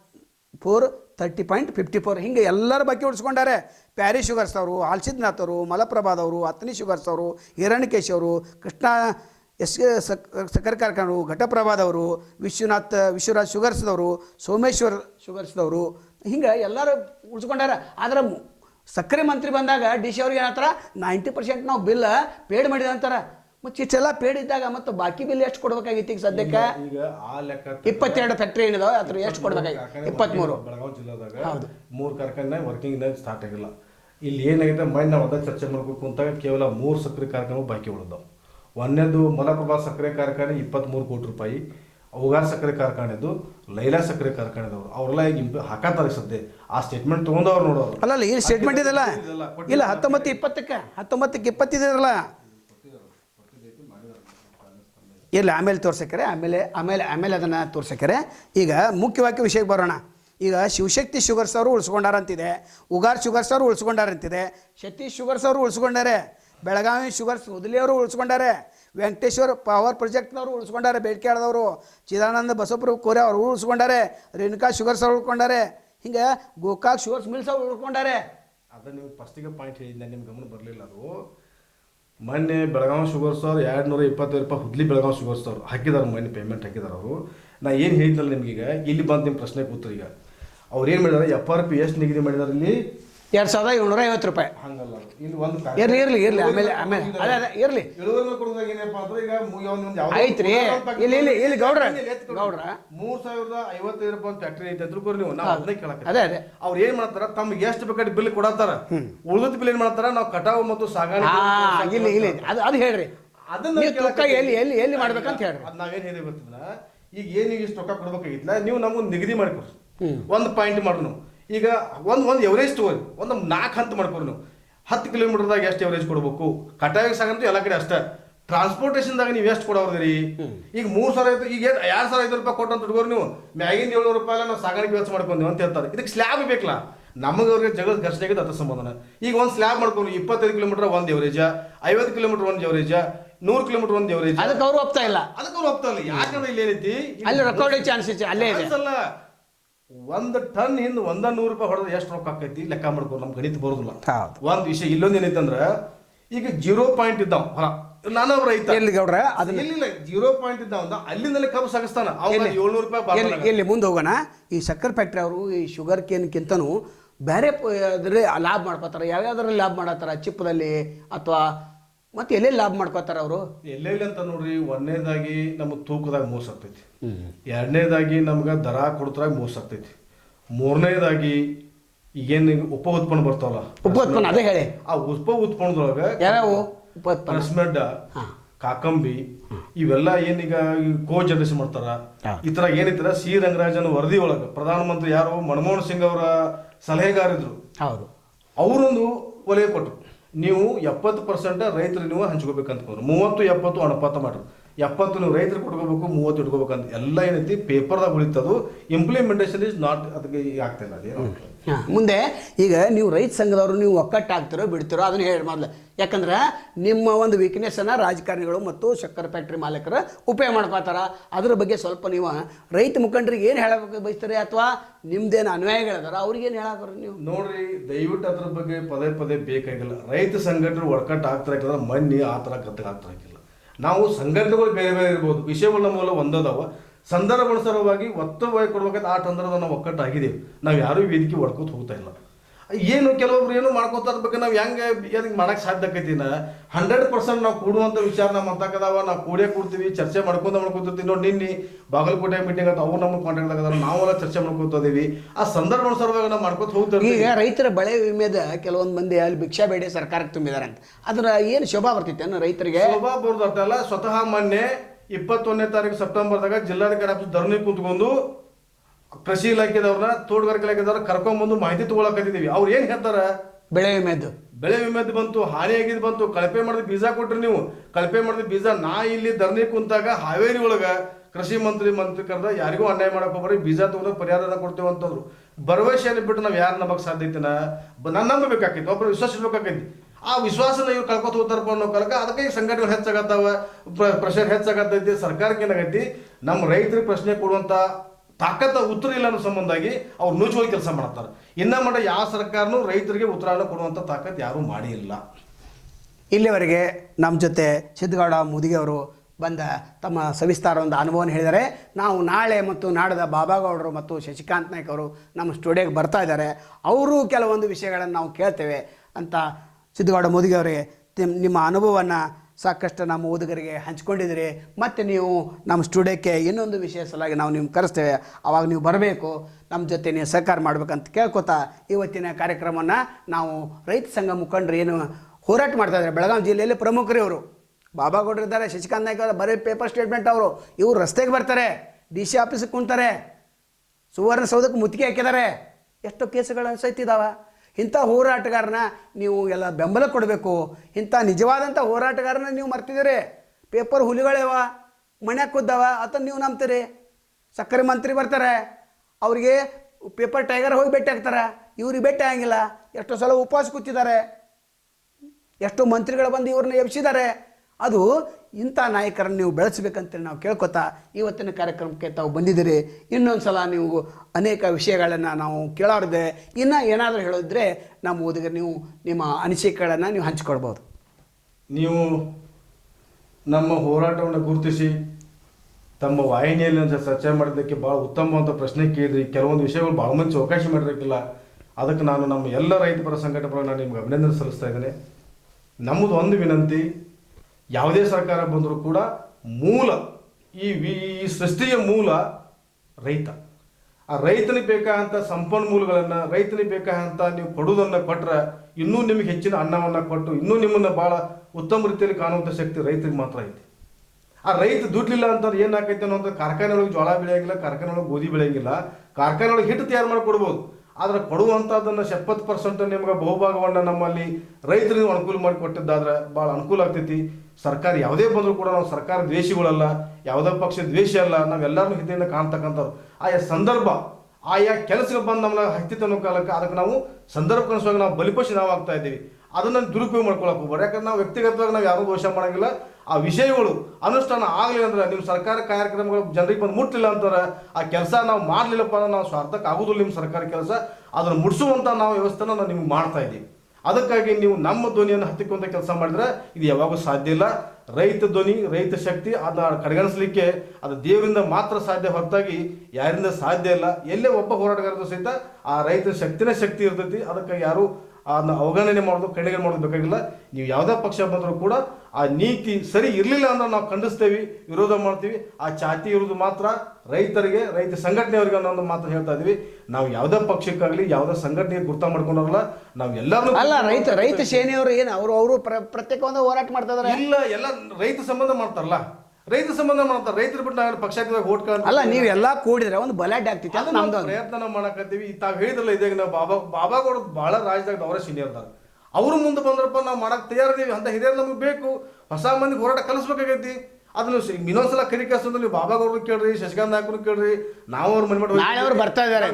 four thirty point fifty four ಹಿಂಗೆ ಎಲ್ಲರ ಬಗ್ಗೆ ಉಳಿಸ್ಕೊಂಡಾರೆ. ಪ್ಯಾರಿ ಶುಗರ್ಸ್ ಅವರು, ಆಲ್ಸಿದ್ನಾಥ್ ಅವರು ಮಲಪ್ರಭಾದವರು ಅತ್ನಿ ಶುಗರ್ಸ್ ಅವರು, ಹಿರಣ್ಯಕೇಶ್ ಅವರು, ಕೃಷ್ಣ ಎಸ್ ಸಕ್ ಸಕ್ಕರೆ ಕಾರ್ಖಾನರು ಘಟಪ್ರಭಾದವರು ವಿಶ್ವನಾಥ್, ವಿಶ್ವರಾಜ್ ಶುಗರ್ಸ್ದವರು ಸೋಮೇಶ್ವರ್ ಶುಗರ್ಸ್ದವರು ಹಿಂಗೆ ಎಲ್ಲರೂ ಉಳಿಸ್ಕೊಂಡಾರ. ಆದ್ರೆ ಸಕ್ಕರೆ ಮಂತ್ರಿ ಬಂದಾಗ ಡಿ ಸಿ ಅವ್ರಿಗೆ ಏನಂತಾರ ನೈಂಟಿ ಪರ್ಸೆಂಟ್ ನಾವು ಬಿಲ್ ಪೇಡ್ ಮಾಡಿದೆ ಅಂತಾರ ಮತ್ತು ಇಷ್ಟೆಲ್ಲ ಪೇಡ್ ಇದ್ದಾಗ ಮತ್ತು ಬಾಕಿ ಬಿಲ್ ಎಷ್ಟು ಕೊಡ್ಬೇಕಾಗಿತ್ತು ಈಗ ಸದ್ಯಕ್ಕೆ? ಈಗ ಆ ಲೆಕ್ಕ ಇಪ್ಪತ್ತೆರಡು ಫ್ಯಾಕ್ಟ್ರಿ ಏನಿದಾವೆ ಅದ್ರ ಎಷ್ಟು ಕೊಡ್ಬೇಕಾಗಿತ್ತು ಇಪ್ಪತ್ತ್ಮೂರು. ಬೆಳಗಾವಿ ಜಿಲ್ಲಾದಾಗ ಹೌದು. ಮೂರು ಕಾರ್ಖಾನೆ ವರ್ಕಿಂಗ್ ಸ್ಟಾರ್ಟ್ ಆಗಿಲ್ಲ. ಇಲ್ಲಿ ಏನಾಗಿದೆ ಮೈನ್ ನಾವು ಅದ ಚರ್ಚೆ ಮಾಡ್ಬೇಕು ಕುಂತಾಗ ಕೇವಲ ಮೂರು ಸಕ್ಕರೆ ಕಾರ್ಖಾನೆ ಬಾಕಿ ಉಳಿದವು. ಒಂದನೇದು ಮಲಪ್ರಭಾ ಸಕ್ಕರೆ ಕಾರ್ಖಾನೆ ಇಪ್ಪತ್ತ್ಮೂರು ಕೋಟಿ ರೂಪಾಯಿ ಉಗಾರ್ ಸಕ್ಕರೆ ಕಾರ್ಖಾನೆದು ಲೈಲಾ ಸಕ್ಕರೆ ಕಾರ್ಖಾನೆದವರು. ಅವರೆಲ್ಲ ಈಗ ಇಂಪ- ಹಾಕತ್ತಾರೆ ಸದ್ಯ. ಆ ಸ್ಟೇಟ್ಮೆಂಟ್ ತೊಗೊಂಡವ್ರು ನೋಡೋರು. ಅಲ್ಲ ಏನು ಇಲ್ಲಿ ಸ್ಟೇಟ್ಮೆಂಟ್ ಇದೆಲ್ಲ ಇದೆಲ್ಲ ಇಲ್ಲ ಹತ್ತೊಂಬತ್ತು ಇಪ್ಪತ್ತಕ್ಕೆ ಹತ್ತೊಂಬತ್ತಕ್ಕೆ ಇಪ್ಪತ್ತಿದೆಯಲ್ಲ ಇಲ್ಲ ಆಮೇಲೆ ತೋರ್ಸಕ್ಕರೆ ಆಮೇಲೆ ಆಮೇಲೆ ಆಮೇಲೆ ಅದನ್ನು ತೋರ್ಸಕ್ಕರೆ ಈಗ ಮುಖ್ಯವಾಗಿ ವಿಷಯಕ್ಕೆ ಬರೋಣ. ಈಗ ಶಿವಶಕ್ತಿ ಶುಗರ್ಸ್ ಅವರು ಉಳಿಸ್ಕೊಂಡಾರಂತಿದೆ. ಉಗಾರ್ ಶುಗರ್ಸ್ ಅವರು ಉಳಿಸ್ಕೊಂಡಾರಂತಿದೆ. ಸತೀಶ್ ಶುಗರ್ಸ್ ಅವರು ಉಳಿಸ್ಕೊಂಡಾರೆ. ಬೆಳಗಾವಿ ಶುಗರ್ಸ್ ಉದಲಿಯವರು ಉಳಿಸ್ಕೊಂಡಾರೆ. ವೆಂಕಟೇಶ್ವರ ಪವರ್ ಪ್ರಾಜೆಕ್ಟ್ನವರು ಉಳಿಸ್ಕೊಂಡಾರೆ ಬೇಡಿಕೆಯಾಳದವರು ಚಿದಾನಂದ ಬಸವಪುರ ಕೋರೆ ಅವರು ಉಳಿಸ್ಕೊಂಡಾರೆ. ರೇಣುಕಾ ಶುಗರ್ಸ್ ಅವರು ಉಳ್ಕೊಂಡಾರೆ. ಹಿಂಗೆ ಗೋಕಾಕ್ ಶುಗರ್ಸ್ ಮಿಲ್ಸ್ ಅವ್ರು ಉಳ್ಕೊಂಡಾರೆ. ಅದು ನೀವು ಫಸ್ಟಿಗೆ ಪಾಯಿಂಟ್ ಹೇಳಿದ್ದೆ ನಿಮ್ಗೆ ಗಮನ ಬರಲಿಲ್ಲ ಅದು. ಮೊನ್ನೆ ಬೆಳಗಾವಿ ಶುಗರ್ಸ್ ಅವ್ರು ಎರಡು ನೂರ ಇಪ್ಪತ್ತೈದು ರೂಪಾಯಿ ಹುದ್ಲಿ ಬೆಳಗಾವಿ ಶುಗರ್ಸ್ ಅವ್ರು ಹಾಕಿದಾರೆ ಮೊನ್ನೆ ಪೇಮೆಂಟ್ ಹಾಕಿದಾರೆ ಅವರು. ನಾ ಏನು ಹೇಳಿದ್ನಲ್ಲ ನಿಮಗೀಗ? ಇಲ್ಲಿ ಬಂದು ನಿಮ್ಮ ಪ್ರಶ್ನೆ ಕೂತ್ರು ಈಗ. ಅವ್ರು ಏನು ಮಾಡಿದಾರೆ? ಎಫ್ ಆರ್ ಪಿ ಎಷ್ಟು ನಿಗದಿ ಮಾಡಿದಾರೆ ಇಲ್ಲಿ. ಎರಡು ಸಾವಿರದ ಏಳ್ನೂರ ಐವತ್ತು ರೂಪಾಯಿ. ಹಂಗಲ್ಲ. ಇಲ್ಲಿ ಒಂದು ಇರ್ಲಿ ಇರ್ಲಿ ಇರ್ಲಿ ಆಮೇಲೆ ಆಮೇಲೆ. ಅದೇ ಅದೇ ಇರ್ಲಿ. ಇಳುವರಿ ಕೊಡುವಾಗ ಏನಪ್ಪ ಅಂದ್ರೆ ಈಗ ಮು- ಯಾವ್ದೋ ಐತ್ರಿ. ಇಲ್ಲಿ- ಇಲ್ಲಿ- ಇಲ್ಲಿ ಗೌಡ್ರ, ಗೌಡ್ರ. ಮೂರ್ ಸಾವಿರದ ಐವತ್ತೈದು ರೂಪಾಯಿ ಫ್ಯಾಕ್ಟ್ರಿ ಐತೆ ತಿಳ್ಕೊರಿ ನೀವು. ನಾವು ಅದನ್ನ ಕೇಳಕ್ಕೆ ಅದೇ ಅದೇ. ಅವ್ರು ಏನ್ ಮಾಡ್ತಾರ? ತಮ್ಗೆ ಎಷ್ಟು ಬೇಕಾದ್ರೆ ಬಿಲ್ ಕೊಡತ್ತಾರ ಉಳಿದ ಬಿಲ್ ಏನ್ ಮಾಡ್ತಾರ? ನಾವು ಕಟಾವು ಮತ್ತು ಸಾಗಾಣಿಕೆ ಹಾ ಇಲ್ಲಿ ಇಲ್ಲಿ. ಅದು ಅದು ಹೇಳ್ರಿ. ಅದನ್ನ ನೀವು ತೂಕ ಎಲ್ಲಿ ಎಲ್ಲಿ ಎಲ್ಲಿ ಮಾಡ್ಬೇಕಂತ ಹೇಳ್ರಿ. ಅದ್ ನಾವೇನ್ ಹೇಳಿ ಗೊತ್ತಿಲ್ಲ. ಈಗ ಏನ್ ನೀವು ಇಷ್ಟು ರೊಕ್ಕ ಕೊಡ್ಬೇಕಾಗಿತ್ತಲ್ಲ ನೀವು ನಮ್ಗೆ ನಿಗದಿ ಮಾಡ್ಕೊಡ್ರಿ ಒಂದು ಪಾಯಿಂಟ್ ಮಾಡ್ರಿ ನೀವು. ಈಗ ಒಂದು ಒಂದು ಎವರೇಜ್ ತೊಗೊಳಿ ಒಂದು ನಾಲ್ಕು ಹಂತ ಮಾಡ್ಕೊರಿ ನೀವು. ಹತ್ತು ಕಿಲೋಮೀಟರ್ದಾಗ ಎಷ್ಟು ಎವರೇಜ್ ಕೊಡ್ಬೇಕು? ಕಟಾವಿಗೆ ಸಾಗಂತೂ ಎಲ್ಲ ಕಡೆ ಅಷ್ಟೇ. ಟ್ರಾನ್ಸ್ಪೋರ್ಟೇಷನ್ದಾಗ ನೀವು ಎಷ್ಟು ಕೊಡೋದ್ರಿ? ಈಗ ಮೂರು ಸಾವಿರ ಐದು ಈಗ ಎರಡ್ ಸಾವಿರ ಐದು ರೂಪಾಯಿ ಕೊಟ್ಟು ಅಂತ ಹುಡುಗರು ನೀವು ಮ್ಯಾಗಿಂದ ಏಳ್ನೂರು ರೂಪಾಯಿ ನಾವು ಸಾಗಾಣಿಕೆ ವ್ಯವಸ್ಥೆ ಮಾಡ್ಕೊಂಡ್ವಿ ಅಂತ ಹೇಳ್ತಾರೆ. ಇದಕ್ಕೆ ಸ್ಲ್ಯಾಬ್ ಬೇಕಲ್ಲ ನಮಗೆ ಅವ್ರಿಗೆ ಜಗದ ಘರ್ಷಣೆಗೆ ಅದ ಸಂಬಂಧನ. ಈಗ ಒಂದು ಸ್ಲ್ಯಾಬ್ ಮಾಡ್ಕೊಂಡು ಇಪ್ಪತ್ತೈದು ಕಿಲೋಮೀಟರ್ ಒಂದು ಎವರೇಜ್ ಐವತ್ತು ಕಿಲೋಮೀಟರ್ ಒಂದು ಎವರೇಜ ನೂರು ಕಿಲೋಮೀಟರ್ ಒಂದು ಎವರೇಜ್ ಅದಕ್ಕೆ ಅವ್ರು ಒಪ್ತಾ ಇಲ್ಲ. ಅದಕ್ಕೆ ಅವ್ರು ಇಲ್ಲ. ಯಾಕಂದ್ರೆ ಇಲ್ಲಿ ಏನೈತಿ? ಅಲ್ಲಿ ರೆಕಾರ್ಡ್ ಚಾನ್ಸ್ ಇದೆ ಅಲ್ಲೇ ಇದೆ. ಅನ್ಸಲ್ಲ ಒಂದ್ ಟನ್ ಹಿಂದ್ ಒಂದ ನೂರು ರೂಪಾಯಿ ಹೊಡೆದ್ರೆ ಎಷ್ಟು ರೊಕ್ಕ ಆಕೈತಿ? ಲೆಕ್ಕ ಮಾಡ್ಕೊ ನಮ್ಗೆ ಗಣಿತ ಬರೋದಿಲ್ಲ. ಹೌದು. ಒಂದ್ ವಿಷಯ ಇಲ್ಲೊಂದ್ ಏನೈತಂದ್ರ ಈಗ ಜೀರೋ ಪಾಯಿಂಟ್ ಇದ್ದಾವ ಹೊರ ನಾನು ಒಬ್ಬ ರೈತ. ಎಲ್ಲಿ ಗೌಡ್ರ? ಅದನ್ನ ಇಲ್ಲ ಜೀರೋ ಪಾಯಿಂಟ್ ಇದ್ದಾವ ಅಂದ ಅಲ್ಲಿಂದಲೇ ಕಬ್ಬು ಸಾಗಿಸ್ತಾನ. ಅವಾಗ ಏಳ್ನೂರು ರೂಪಾಯಿ ಎಲ್ಲಿ ಎಲ್ಲಿ ಮುಂದೆ ಹೋಗೋಣ? ಈ ಸಕ್ಕರೆ ಫ್ಯಾಕ್ಟ್ರಿ ಅವರು ಈ ಶುಗರ್ ಕೇನ್ಕ್ಕಿಂತನೂ ಬೇರೆ ಪ- ಅದ್ರಲ್ಲಿ ಲಾಭ ಮಾಡ್ಕೋತಾರೆ. ಯಾವ್ಯಾವ್ದ್ರಲ್ಲಿ ಲಾಭ ಮಾಡತ್ತಾರ? ಚಿಪ್ಪದಲ್ಲಿ ಅಥವಾ ಮತ್ತೆ ಎಲ್ಲೆಲ್ಲಿ ಲಾಭ ಮಾಡ್ಕೋತಾರ ಅವರು? ಎಲ್ಲೆಲ್ಲಿ ಅಂತ ನೋಡ್ರಿ ಒಂದನೇದಾಗಿ ನಮ್ಗೆ ತೂಕದಾಗ ಮೋಸ ಆಗ್ತೈತಿ. ಎರಡನೇದಾಗಿ ನಮ್ಗೆ ದರ ಕೊಡ್ತಾಗ ಮೋಸ ಆಗ್ತೈತಿ. ಮೂರನೇದಾಗಿ ಈಗೇನು ಉಪ ಉತ್ಪನ್ನ ಬರ್ತಾವಲ್ಲ? ಉಪ ಉತ್ಪನ್ನ ಅದೇ ಹೇಳಿ. ಆ ಉಪ ಉತ್ಪನ್ನದೊಳಗೆ ಯಾವ್ಯಾವು? ಉಪ ಕಾಕಂಬಿ ಇವೆಲ್ಲ ಏನೀಗ ಕೋ ಜನರೇಷನ್ ಮಾಡ್ತಾರ. ಈ ತರ ಏನಿತ್ತರ ಸಿ ರಂಗರಾಜನ ವರದಿ ಒಳಗ ಪ್ರಧಾನಮಂತ್ರಿ ಯಾರು ಮನಮೋಹನ್ ಸಿಂಗ್ ಅವರ ಸಲಹೆಗಾರಿದ್ರು ಹೌದು. ಅವರೊಂದು ಒಲೆ ಕೊಟ್ಟರು ನೀವು ಎಪ್ಪತ್ತು ಪರ್ಸೆಂಟ್ ರೈತರು ನೀವು ಹಂಚ್ಕೋಬೇಕಂತ ಮೂವತ್ತು, ಎಪ್ಪತ್ತು ಅನುಪಾತ ಮಾಡ್ರಿ. ಎಪ್ಪತ್ತು ನೀವು ರೈತರು ಕೊಟ್ಕೋಬೇಕು, ಮೂವತ್ತು ಇಟ್ಕೋಬೇಕಂತ. ಎಲ್ಲ ಏನೈತಿ ಪೇಪರ್ದಾಗ ಉಳಿತದು. ಇಂಪ್ಲಿಮೆಂಟೇಷನ್ ಇಸ್ ನಾಟ್ ಅದಕ್ಕೆ ಆಗ್ತಿಲ್ಲ ಅದೇನು ಮುಂದೆ ಈಗ ನೀವು ರೈತ ಸಂಘದವರು ನೀವು ಒಕ್ಕಟ್ಟಾಗ್ತಿರೋ ಬಿಡ್ತಿರೋ ಅದನ್ನ ಹೇಳಿ ಮೊದಲು. ಯಾಕಂದ್ರೆ ನಿಮ್ಮ ಒಂದು ವೀಕ್ನೆಸ್ಸನ್ನು ರಾಜಕಾರಣಿಗಳು ಮತ್ತು ಸಕ್ಕರೆ ಫ್ಯಾಕ್ಟ್ರಿ ಮಾಲೀಕರು ಉಪಯೋಗ ಮಾಡ್ಕೊತಾರ ಅದ್ರ ಬಗ್ಗೆ ಸ್ವಲ್ಪ ನೀವು ರೈತ ಮುಖಂಡರಿಗೆ ಏನು ಹೇಳಬೇಕು ಬಯಸ್ತಾರೆ ಅಥವಾ ನಿಮ್ದೇನು ಅನ್ಯಾಯಗಳದಾರ ಅವ್ರಿಗೇನು ಹೇಳಾಕ್ರಿ ನೀವು? ನೋಡ್ರಿ ದಯವಿಟ್ಟು ಅದ್ರ ಬಗ್ಗೆ ಪದೇ ಪದೇ ಬೇಕಾಗಿಲ್ಲ. ರೈತ ಸಂಘಟನೆ ಒಡಕಟ್ಟು ಆಗ್ತಾ ಇರ್ತದ ಮನ್ನಿ ಆ ಥರ ಕತ್ತಗೆ ಆಗ್ತಾ ನಾವು ಸಂಘಟನೆಗಳು ಬೇರೆ ಬೇರೆ ಇರ್ಬೋದು. ವಿಷಯಗಳ ಮೂಲ ಒಂದದಾವ. ಸಂದರ್ಭಾನುಸಾರವಾಗಿ ಒತ್ತುವರಿ ಕೊಡ್ಬೇಕಾದ ಆ ತಂತ್ರದ ನಾವು ಒಕ್ಕಟ್ಟಾಗಿದ್ದೀವಿ. ನಾವು ಯಾರೂ ವೇದಿಕೆ ಹೊಡ್ಕೋತ ಹೋಗ್ತಾ ಇಲ್ಲ. ಏನು ಕೆಲವೊಬ್ರು ಏನು ಮಾಡ್ಕೋತಾರ ಇರ್ಬೇಕು ನಾವು ಹೆಂಗೆ ಏನಿಗೆ ಮಾಡೋಕ್ಕೆ ಸಾಧ್ಯ ಆಕೈತಿ ನಾ ಹಂಡ್ರೆಡ್ ಪರ್ಸೆಂಟ್ ನಾವು ಕೂಡುವಂಥ ವಿಚಾರ ನಮ್ಮ ಮಾತಾಕದಾವ ನಾವು ಕೂಡೇ ಕೂಡ್ತೀವಿ ಚರ್ಚೆ ಮಾಡ್ಕೊಂತ ಮಾಡ್ಕೊತೀವಿ ನೋಡಿ ನಿನ್ನೆ ಬಾಗಲಕೋಟೆ ಮೀಟಿಂಗ್ ಅಂತ ಅವ್ರು ನಮ್ಮ ಕಾಂಟ್ಯಾಕ್ಟ್ ಆಗದಾರ ನಾವೆಲ್ಲ ಚರ್ಚೆ ಮಾಡ್ಕೊತೀವಿ ಆ ಆ ಸಂದರ್ಭಾನುಸಾರವಾಗಿ ನಾವು ಮಾಡ್ಕೊತ ಹೋಗ್ತೀವಿ ಈಗ ರೈತರ ಬೆಳೆ ವಿಮೆದ ಕೆಲವೊಂದು ಮಂದಿ ಅಲ್ಲಿ ಭಿಕ್ಷಾ ಬೇಡಿ ಸರ್ಕಾರಕ್ಕೆ ತುಂಬಿದಾರೆ ಅಂತ ಅದ್ರ ಏನು ಶೋಭಾ ಬರ್ತೈತೆ ಅನ್ನೋ ರೈತರಿಗೆ? ಶೋಭಾ ಅಲ್ಲ ಸ್ವತಃ ಮೊನ್ನೆ ಇಪ್ಪತ್ತೊಂದನೇ ತಾರೀಕು ಸೆಪ್ಟೆಂಬರ್ದಾಗ ಜಿಲ್ಲಾಧಿಕಾರಿ ಆಫೀಸ್ ಧರಣಿ ಕುಂತ್ಕೊಂಡು ಕೃಷಿ ಇಲಾಖೆದವ್ರನ್ನ ತೋಟಗಾರಿಕೆ ಇಲಾಖೆದವ್ರ ಕರ್ಕೊಂಡ್ಬಂದು ಮಾಹಿತಿ ತಗೊಳಕತ್ತಿದೀವಿ ಅವ್ರು ಏನು ಹೇಳ್ತಾರ? ಬೆಳೆ ವಿಮೆದ್ದು ಬೆಳೆ ವಿಮೆದ್ದು ಬಂತು ಹಾನಿ ಆಗಿದ್ ಬಂತು ಕಳಪೆ ಮಾಡಿದ ಬೀಜ ಕೊಟ್ರಿ ನೀವು. ಕಳಪೆ ಮಾಡಿದ ಬೀಜ ನಾ ಇಲ್ಲಿ ಧರಣಿ ಕುಂತಾಗ ಹಾವೇರಿ ಒಳಗ ಕೃಷಿ ಮಂತ್ರಿ ಮಂತ್ರಿ ಕರೆದ ಯಾರಿಗೂ ಅನ್ಯಾಯ ಮಾಡಕ್ ಹೋಗ್ರಿ ಬೀಜ ತಗೊಂಡು ಪರಿಹಾರ ಕೊಡ್ತೇವೆ ಅಂತಂದ್ರು. ಭರವಸೆಯನ್ನು ಬಿಟ್ಟು ನಾವು ಯಾರು ನಂಬಕ್ಕೆ ಸಾಧ್ಯತೆನ ನನ್ನ ನಂಬಬೇಕಾಕೈತಿ ಒಬ್ಬರು ವಿಶ್ವಾಸ ಇರ್ಬೇಕಾಕೈತಿ ಆ ವಿಶ್ವಾಸನ ಇವ್ರು ಕಳ್ಕೊತ ಹೋಗ್ತಾರಪ್ಪ ಅನ್ನೋ ಕಾಲಕ್ಕೆ ಅದಕ್ಕೆ ಈ ಸಂಘಟನೆಗಳು ಹೆಚ್ಚಾಗತ್ತಾವ, ಪ್ರ- ಪ್ರೆಷರ್ ಹೆಚ್ಚಾಗತ್ತೈತಿ, ಸರ್ಕಾರಕ್ಕೆ ಏನಾಗೈತಿ ನಮ್ಮ ರೈತರಿಗೆ ಪ್ರಶ್ನೆ ಕೊಡುವಂತ ತಾಕತ್ತ ಉತ್ತರ ಇಲ್ಲ ಅನ್ನೋ ಸಂಬಂಧಾಗಿ ಅವ್ರು ನುಚ್ಚುವಾಗಿ ಕೆಲಸ ಮಾಡ್ತಾರೆ. ಇನ್ನ ಮಟ್ಟ ಯಾವ ಸರ್ಕಾರನೂ ರೈತರಿಗೆ ಉತ್ತರಾಣ ಕೊಡುವಂತ ತಾಕತ್ ಯಾರೂ ಮಾಡಿಲ್ಲ. ಇಲ್ಲಿವರೆಗೆ ನಮ್ಮ ಜೊತೆ ಸಿದ್ದಗೌಡ ಮುದಿಗೆ ಅವರು ಬಂದ ತಮ್ಮ ಸವಿಸ್ತಾರ ಒಂದು ಅನುಭವನ ಹೇಳಿದ್ದಾರೆ. ನಾವು ನಾಳೆ ಮತ್ತು ನಾಡದ ಬಾಬಾಗೌಡರು ಮತ್ತು ಶಶಿಕಾಂತ್ ನಾಯ್ಕ ಅವರು ನಮ್ಮ ಸ್ಟುಡಿಯೋಗೆ ಬರ್ತಾ ಇದ್ದಾರೆ. ಅವರು ಕೆಲವೊಂದು ವಿಷಯಗಳನ್ನು ನಾವು ಕೇಳ್ತೇವೆ ಅಂತ ಸಿದ್ದಗೌಡ ಮೋದಿಗೆಯವರೇ ನಿಮ್ಮ ಅನುಭವವನ್ನು ಸಾಕಷ್ಟು ನಮ್ಮ ಓದುಗರಿಗೆ ಹಂಚ್ಕೊಂಡಿದ್ದೀರಿ. ಮತ್ತು ನೀವು ನಮ್ಮ ಸ್ಟುಡಿಯೋಕ್ಕೆ ಇನ್ನೊಂದು ವಿಷಯ ಸಲಾಗಿ ನಾವು ನಿಮ್ಗೆ ಕರೆಸ್ತೇವೆ. ಆವಾಗ ನೀವು ಬರಬೇಕು. ನಮ್ಮ ಜೊತೆ ನೀವು ಸಹಕಾರ ಮಾಡ್ಬೇಕಂತ ಕೇಳ್ಕೊತಾ ಇವತ್ತಿನ ಕಾರ್ಯಕ್ರಮವನ್ನು ನಾವು ರೈತ ಸಂಘ ಮುಖಂಡರು ಏನು ಹೋರಾಟ ಮಾಡ್ತಾ ಇದ್ದಾರೆ. ಬೆಳಗಾವಿ ಜಿಲ್ಲೆಯಲ್ಲಿ ಪ್ರಮುಖರು ಇವರು. ಬಾಬಾಗೌಡರು ಇದ್ದಾರೆ, ಶಶಿಕಾಂತ್ ನಾಯ್ಕ ಬರೀ ಪೇಪರ್ ಸ್ಟೇಟ್ಮೆಂಟ್ ಅವರು. ಇವರು ರಸ್ತೆಗೆ ಬರ್ತಾರೆ, ಡಿ ಸಿ ಆಫೀಸಿಗೆ ಕುಂತಾರೆ. ಸುವರ್ಣಸೌಧಕ್ಕೆ ಮುತ್ತಿಗೆ ಹಾಕಿದ್ದಾರೆ. ಎಷ್ಟು ಕೇಸುಗಳು ಸಹಿತಿದ್ದಾವೆ ಇಂಥ ಹೋರಾಟಗಾರನ ನೀವು ಎಲ್ಲ ಬೆಂಬಲ ಕೊಡಬೇಕು. ಇಂಥ ನಿಜವಾದಂಥ ಹೋರಾಟಗಾರನ ನೀವು ಮರ್ತಿದ್ದೀರಿ. ಪೇಪರ್ ಹುಲಿಗಳೇವ? ಮಣ್ಯಾಗ ಕುದ್ದವ? ಅದನ್ನು ನೀವು ನಂಬ್ತೀರಿ. ಸಕ್ಕರೆ ಮಂತ್ರಿ ಬರ್ತಾರೆ. ಅವರಿಗೆ ಪೇಪರ್ ಟೈಗರ್ ಹೋಗಿ ಭೇಟಿ ಆಗ್ತಾರೆ. ಇವ್ರಿಗೆ ಭೇಟಿ ಆಗಿಲ್ಲ ಎಷ್ಟೋ ಸಲ ಉಪವಾಸ ಕೂತಿದ್ದಾರೆ. ಎಷ್ಟೋ ಮಂತ್ರಿಗಳು ಬಂದು ಇವ್ರನ್ನ ಎಬ್ಸಿದ್ದಾರೆ. ಅದು ಇಂಥ ನಾಯಕರನ್ನು ನೀವು ಬೆಳೆಸಬೇಕಂತೇಳಿ ನಾವು ಕೇಳ್ಕೊತಾ ಇವತ್ತಿನ ಕಾರ್ಯಕ್ರಮಕ್ಕೆ ತಾವು ಬಂದಿದ್ದೀರಿ. ಇನ್ನೊಂದು ಸಲ ನೀವು ಅನೇಕ ವಿಷಯಗಳನ್ನು ನಾವು ಕೇಳಾರ್ದೆ, ಇನ್ನು ಏನಾದರೂ ಹೇಳಿದ್ರೆ ನಮ್ಮ ಓದಿಗೆ ನೀವು ನಿಮ್ಮ ಅನಿಸಿಕೆಗಳನ್ನು ನೀವು ಹಂಚಿಕೊಳ್ಬೋದು ನೀವು ನಮ್ಮ ಹೋರಾಟವನ್ನು ಗುರುತಿಸಿ, ತಮ್ಮ ವಾಹಿನಿಯಲ್ಲಿ ಚರ್ಚೆ ಮಾಡಿದ್ದಕ್ಕೆ ಭಾಳ ಉತ್ತಮವಾದ ಪ್ರಶ್ನೆ ಕೇಳಿದ್ರಿ. ಕೆಲವೊಂದು ವಿಷಯಗಳು ಭಾಳ ಮಂದಿ ಅವಕಾಶ ಮಾಡಿರಕ್ಕಿಲ್ಲ ಅದಕ್ಕೆ ನಾನು ನಮ್ಮ ಎಲ್ಲ ರೈತಪರ ಸಂಘಟನೆಗಳನ್ನ ನಾನು ನಿಮ್ಗೆ ಅಭಿನಂದನೆ ಸಲ್ಲಿಸ್ತಾ ಇದ್ದೇನೆ. ನಮ್ಮದು ಒಂದು ವಿನಂತಿ ಯಾವುದೇ ಸರ್ಕಾರ ಬಂದರೂ ಕೂಡ ಮೂಲ, ಈ ಈ ಸೃಷ್ಟಿಯ ಮೂಲ ರೈತ. ಆ ರೈತನಿಗೆ ಬೇಕಾದಂಥ ಸಂಪನ್ಮೂಲಗಳನ್ನು, ರೈತನಿಗೆ ಬೇಕಾದಂಥ ನೀವು ಕೊಡುವುದನ್ನು ಕೊಟ್ಟರೆ ಇನ್ನೂ ನಿಮಗೆ ಹೆಚ್ಚಿನ ಅನ್ನವನ್ನು ಕೊಟ್ಟು, ಇನ್ನೂ ನಿಮ್ಮನ್ನು ಭಾಳ ಉತ್ತಮ ರೀತಿಯಲ್ಲಿ ಕಾಣುವಂಥ ಶಕ್ತಿ ರೈತರಿಗೆ ಮಾತ್ರ ಐತಿ. ಆ ರೈತ ದುಡ್ಲಿಲ್ಲ ಅಂತಂದ್ರೆ ಏನಾಕೈತೆ ಅನ್ನೋ ಕಾರ್ಖಾನೆ ಒಳಗೆ ಜೋಳ ಬೆಳೆಯಂಗಿಲ್ಲ ಕಾರ್ಖಾನೆ ಒಳಗೆ ಗೋಧಿ ಬೆಳೆಯಂಗಿಲ್ಲ ಕಾರ್ಖಾನೆ ಒಳಗೆ ಹಿಟ್ಟು ತಯಾರು ಮಾಡಿ ಕೊಡ್ಬೋದು. ಆದ್ರೆ ಕೊಡುವಂಥದ್ದನ್ನು ಎಪ್ಪತ್ತು ಪರ್ಸೆಂಟ್ ನಿಮ್ಗೆ ಬಹುಭಾಗವನ್ನು ನಮ್ಮಲ್ಲಿ ರೈತರಿಗೆ ಅನುಕೂಲ ಮಾಡಿಕೊಟ್ಟಿದ್ದಾದ್ರೆ ಭಾಳ ಅನುಕೂಲ ಆಗ್ತೈತಿ. ಸರ್ಕಾರ ಯಾವುದೇ ಬಂದರೂ ಕೂಡ ನಾವು ಸರ್ಕಾರ ದ್ವೇಷಿಗಳಲ್ಲ, ಯಾವುದೇ ಪಕ್ಷ ದ್ವೇಷ ಅಲ್ಲ ನಾವೆಲ್ಲರೂ ಹಿತೆಯಿಂದ ಕಾಣ್ತಕ್ಕಂಥವ್ರು. ಆಯಾ ಸಂದರ್ಭ, ಆಯಾ ಕೆಲಸಕ್ಕೆ ಬಂದು ನಮ್ಮನ್ನ ಹತ್ತಿತ ಅನ್ನೋ ಕಾಲಕ್ಕೆ, ಅದಕ್ಕೆ ನಾವು ಸಂದರ್ಭಕ್ಕನುಸಾರ ನಾವು ಬಲಿಪಶು ನಾವು ಆಗ್ತಾ ಇದ್ದೀವಿ. ಅದನ್ನ ದುರುಪಯೋಗ ಮಾಡ್ಕೊಳಕ್ ಹೋಗ್ಬಾರ್ದು ಯಾಕಂದ್ರೆ ನಾವು ವ್ಯಕ್ತಿಗತವಾಗಿ ನಾವು ಯಾರೂ ದೋಷ ಮಾಡಂಗಿಲ್ಲ. ಆ ವಿಷಯಗಳು ಅನುಷ್ಠಾನ ಆಗಲಿ ಅಂದ್ರೆ ನಿಮ್ಮ ಸರ್ಕಾರ ಕಾರ್ಯಕ್ರಮಗಳು ಜನರಿಗೆ ಬಂದು ಮುಟ್ಟಲಿಲ್ಲ ಅಂತಾರೆ, ಆ ಕೆಲಸ ನಾವು ಮಾಡಲಿಲ್ಲಪ್ಪ ಅಂದ್ರೆ ನಾವು ಸ್ವಾರ್ಥಕ್ಕೆ ಆಗೋದಿಲ್ಲ ನಿಮ್ಮ ಸರ್ಕಾರ ಕೆಲಸ. ಅದನ್ನು ಮುಡಿಸುವಂತ ನಾವು ವ್ಯವಸ್ಥೆನ ನಾವು ನಿಮ್ಗೆ ಮಾಡ್ತಾ ಇದ್ದೀವಿ ಅದಕ್ಕಾಗಿ ನೀವು ನಮ್ಮ ಧ್ವನಿಯನ್ನು ಹತ್ತಿಕೊಂತ ಕೆಲಸ ಮಾಡಿದ್ರೆ ಇದು ಯಾವಾಗೂ ಸಾಧ್ಯ ಇಲ್ಲ. ರೈತ ಧ್ವನಿ, ರೈತ ಶಕ್ತಿ, ಅದನ್ನ ಕಡೆಗಣಿಸಲಿಕ್ಕೆ ಅದು ದೇವರಿಂದ ಮಾತ್ರ ಸಾಧ್ಯ ಹೊರತಾಗಿ ಯಾರಿಂದ ಸಾಧ್ಯ ಇಲ್ಲ, ಎಲ್ಲೇ ಒಬ್ಬ ಹೋರಾಟಗಾರರು ಸಹಿತ ಆ ರೈತ ಶಕ್ತಿನೇ ಶಕ್ತಿ ಇರ್ತೈತಿ. ಅದಕ್ಕಾಗಿ ಯಾರು ಅದನ್ನ ಅವಗಣನೆ ಮಾಡೋದು ಕಣ್ಣಿಗೆ ಮಾಡೋದು ಬೇಕಾಗಿಲ್ಲ. ನೀವು ಯಾವುದೇ ಪಕ್ಷ ಬಂದರೂ ಕೂಡ ಆ ನೀತಿ ಸರಿ ಇರಲಿಲ್ಲ ಅಂದ್ರೆ ನಾವು ಖಂಡಿಸ್ತೇವೆ ವಿರೋಧ ಮಾಡ್ತೀವಿ. ಆ ಚಾತಿ ಇರುವುದು ಮಾತ್ರ ರೈತರಿಗೆ ರೈತ ಸಂಘಟನೆಯವರಿಗೆ ಅನ್ನೋದು ಮಾತ್ರ ಹೇಳ್ತಾ ಇದೀವಿ. ನಾವು ಯಾವುದೇ ಪಕ್ಷಕ್ಕಾಗಲಿ ಯಾವುದೇ ಸಂಘಟನೆಗೆ ಗುರ್ತ ಮಾಡ್ಕೊಂಡವ್ರಲ್ಲ ನಾವು ಎಲ್ಲರೂ ಅಲ್ಲ ರೈತ ರೈತ ಸೇನೆಯವರು ಏನು ಅವರು ಅವರು ಪ್ರತ್ಯೇಕವಾದ ಹೋರಾಟ ಮಾಡ್ತಾ ಇದ್ದಾರೆ ಇಲ್ಲ ಎಲ್ಲ ರೈತ ಸಂಬಂಧ ಮಾಡ್ತಾರಲ್ಲ. ರೈತ ಸಂಬಂಧ ಮಾಡ್ತಾರೆ ರೈತರ ಬಿಟ್ಟು ನಾವು ಪಕ್ಷ ಓಟ್ ಅಲ್ಲ ನೀವು ಎಲ್ಲ ಕೂಡಿದ್ರೆ ಒಂದು ಬಲಾಢ್ಯ ಆಗ್ತಿತ್ತು. ಅದು ನಮ್ದು. ಪ್ರಯತ್ನ ಮಾಡಕತ್ತೀವಿ. ತಾವ್ ಹೇಳಿದ್ರಲ್ಲ ಇದಾಗ ನಾವು ಬಾಬಾ ಬಾಬಾಗೌಡ ಬಹಳ ರಾಜ್ಯದಾಗ ಅವರೇ ಸೀನಿಯರ್ ಅದಾರ. ಅವರು ಮುಂದೆ ಬಂದ್ರಪ್ಪ ನಾವು ಮಾಡಕ್ ತಯಾರಿದ್ದೀವಿ ಅಂತ ಹಿರಿಯರು ನಮಗೆ ಬೇಕು. ಹೊಸ ಮಂದಿಗೆ ಹೋರಾಟ ಕಲಿಸ್ಬೇಕಾಗೈತಿ. ಅದನ್ನು ಇನ್ನೊಂದ್ಸಲ ಕರಿ ನೀವು ಬಾಬಾಗೌಡ್ರು ಕೇಳ್ರಿ ಶಶಿಕಾಂತ್ ನಾಯ್ಕರು ಕೇಳ್ರಿ ನಾವು ಅವ್ರ ಮನೆ ನಾಳೆ ಅವ್ರು ಬರ್ತಾ ಇದಾರೆ.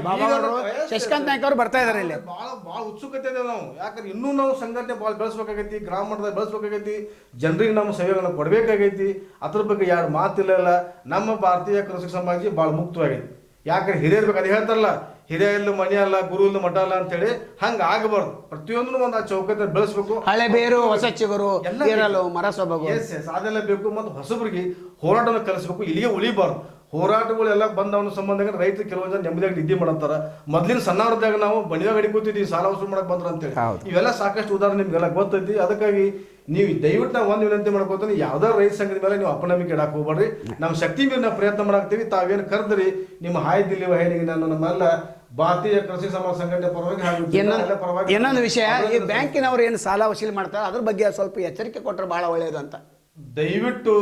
ಶಶಿಕಾಂತ್ ನಾಯ್ಕ ಅವ್ರು ಬರ್ತಾ ಇದ್ದಾರೆ ಇಲ್ಲಿ. ಭಾಳ ಭಾಳ ಉತ್ಸುಕತೆ ಇದೆ ನಾವು. ಯಾಕಂದ್ರೆ ಇನ್ನೂ ನಾವು ಸಂಘಟನೆ ಭಾಳ ಬೆಳೆಸ್ಬೇಕಾಗೈತಿ ಗ್ರಾಮ ಮಟ್ಟದಲ್ಲಿ ಬೆಳೆಸ್ಬೇಕಾಗೈತಿ ಜನರಿಗೆ ನಮ್ಮ ಸೇವೆಗಳನ್ನ ಕೊಡಬೇಕಾಗೈತಿ. ಅದ್ರ ಬಗ್ಗೆ ಯಾರು ಮಾತಿಲ್ಲ ನಮ್ಮ ಭಾರತೀಯ ಕೃಷಿ ಸಮಾಜ ಭಾಳ ಮುಕ್ತವಾಗೈತಿ. ಯಾಕಂದ್ರೆ ಹಿರಿಯರ್ ಬೇಕು ಅದು ಹೇಳ್ತಾರಲ್ಲ ಹಿರಿಯ ಇಲ್ಲ ಮನೆ ಅಲ್ಲ ಗುರು ಇಲ್ಲ ಮಠ ಅಲ್ಲ ಅಂತೇಳಿ ಹಂಗ ಆಗಬಾರ್ದು. ಪ್ರತಿಯೊಂದನ್ನು ಒಂದು ಆ ಚೌಕತ್ತ ಬೆಳೆಸ್ಬೇಕು. ಹಳೆ ಬೇರು ಹೊಸ ಚಿಗುರು ಎಲ್ಲ ಮರ ಸೊಬಗು ಎಸ್ ಎಸ್ ಅದೆಲ್ಲ ಬೇಕು ಮತ್ತು ಹೊಸಬ್ರಿಗೆ ಹೋರಾಟವನ್ನು ಕಲಿಸ್ಬೇಕು. ಇಲ್ಲಿಗೆ ಉಳಿಬಾರ್ದು. ಹೋರಾಟಗಳೆಲ್ಲ ಬಂದವನ ಸಂಬಂಧ ರೈತರು ಕೆಲವೊಂದು ಜನ ನೆಮ್ಮದಿಯಾಗಿ ನಿದ್ದೆ ಮಾಡತ್ತಾರ. ಮೊದ್ಲಿನ ಸಣ್ಣವ್ರದಾಗ ನಾವು ಬಣಿದಾಗ ಅಡಿ ಕೂತಿದ್ವಿ ಸಾಲ ವಸೂಲು ಮಾಡಕ್ ಬಂದ್ರ ಅಂತೇಳಿ. ಇವೆಲ್ಲ ಸಾಕಷ್ಟು ಉದಾಹರಣೆ ನಿಮ್ಗೆಲ್ಲ ಗೊತ್ತೈತಿ. ಅದಕ್ಕಾಗಿ ನೀವು ದಯವಿಟ್ಟು ನಾವು ಒಂದು ವಿನಂತಿ ಮಾಡ್ಕೋತೀನಿ ಯಾವ್ದಾರ ರೈತ ಸಂಘದ ಮೇಲೆ ನೀವು ಅಪನಂಬಿಕೆ ಇಡಕ್ ಹೋಗ್ಬೇಡ್ರಿ. ನಮ್ಮ ಶಕ್ತಿ ಮೇಲೆ ನಾವು ಪ್ರಯತ್ನ ಮಾಡಾಕ್ತೀವಿ. ತಾವೇನು ಕರೆದ್ರಿ ನಿಮ್ಮ ಹಾಯ್ ವಹಿನಿಗೆ ವಾಹಿನಿಗೆ ನಾನು ನಮ್ಮೆಲ್ಲ ಭಾರತೀಯ ಕೃಷಿ ಸಮಾಜ ಸಂಘಟನೆ ಪರವಾಗಿ ಹಾಗೂ ಇನ್ನೊಂದು ಪರವಾಗಿ ಇನ್ನೊಂದು ವಿಷಯ ಈ ಬ್ಯಾಂಕಿನವರು ಏನು ಸಾಲ ವಸೂಲಿ ಮಾಡ್ತಾರೆ ಅದ್ರ ಬಗ್ಗೆ ಸ್ವಲ್ಪ ಎಚ್ಚರಿಕೆ ಕೊಟ್ಟರೆ ಬಹಳ ಒಳ್ಳೆಯದು ಅಂತ. ದಯವಿಟ್ಟು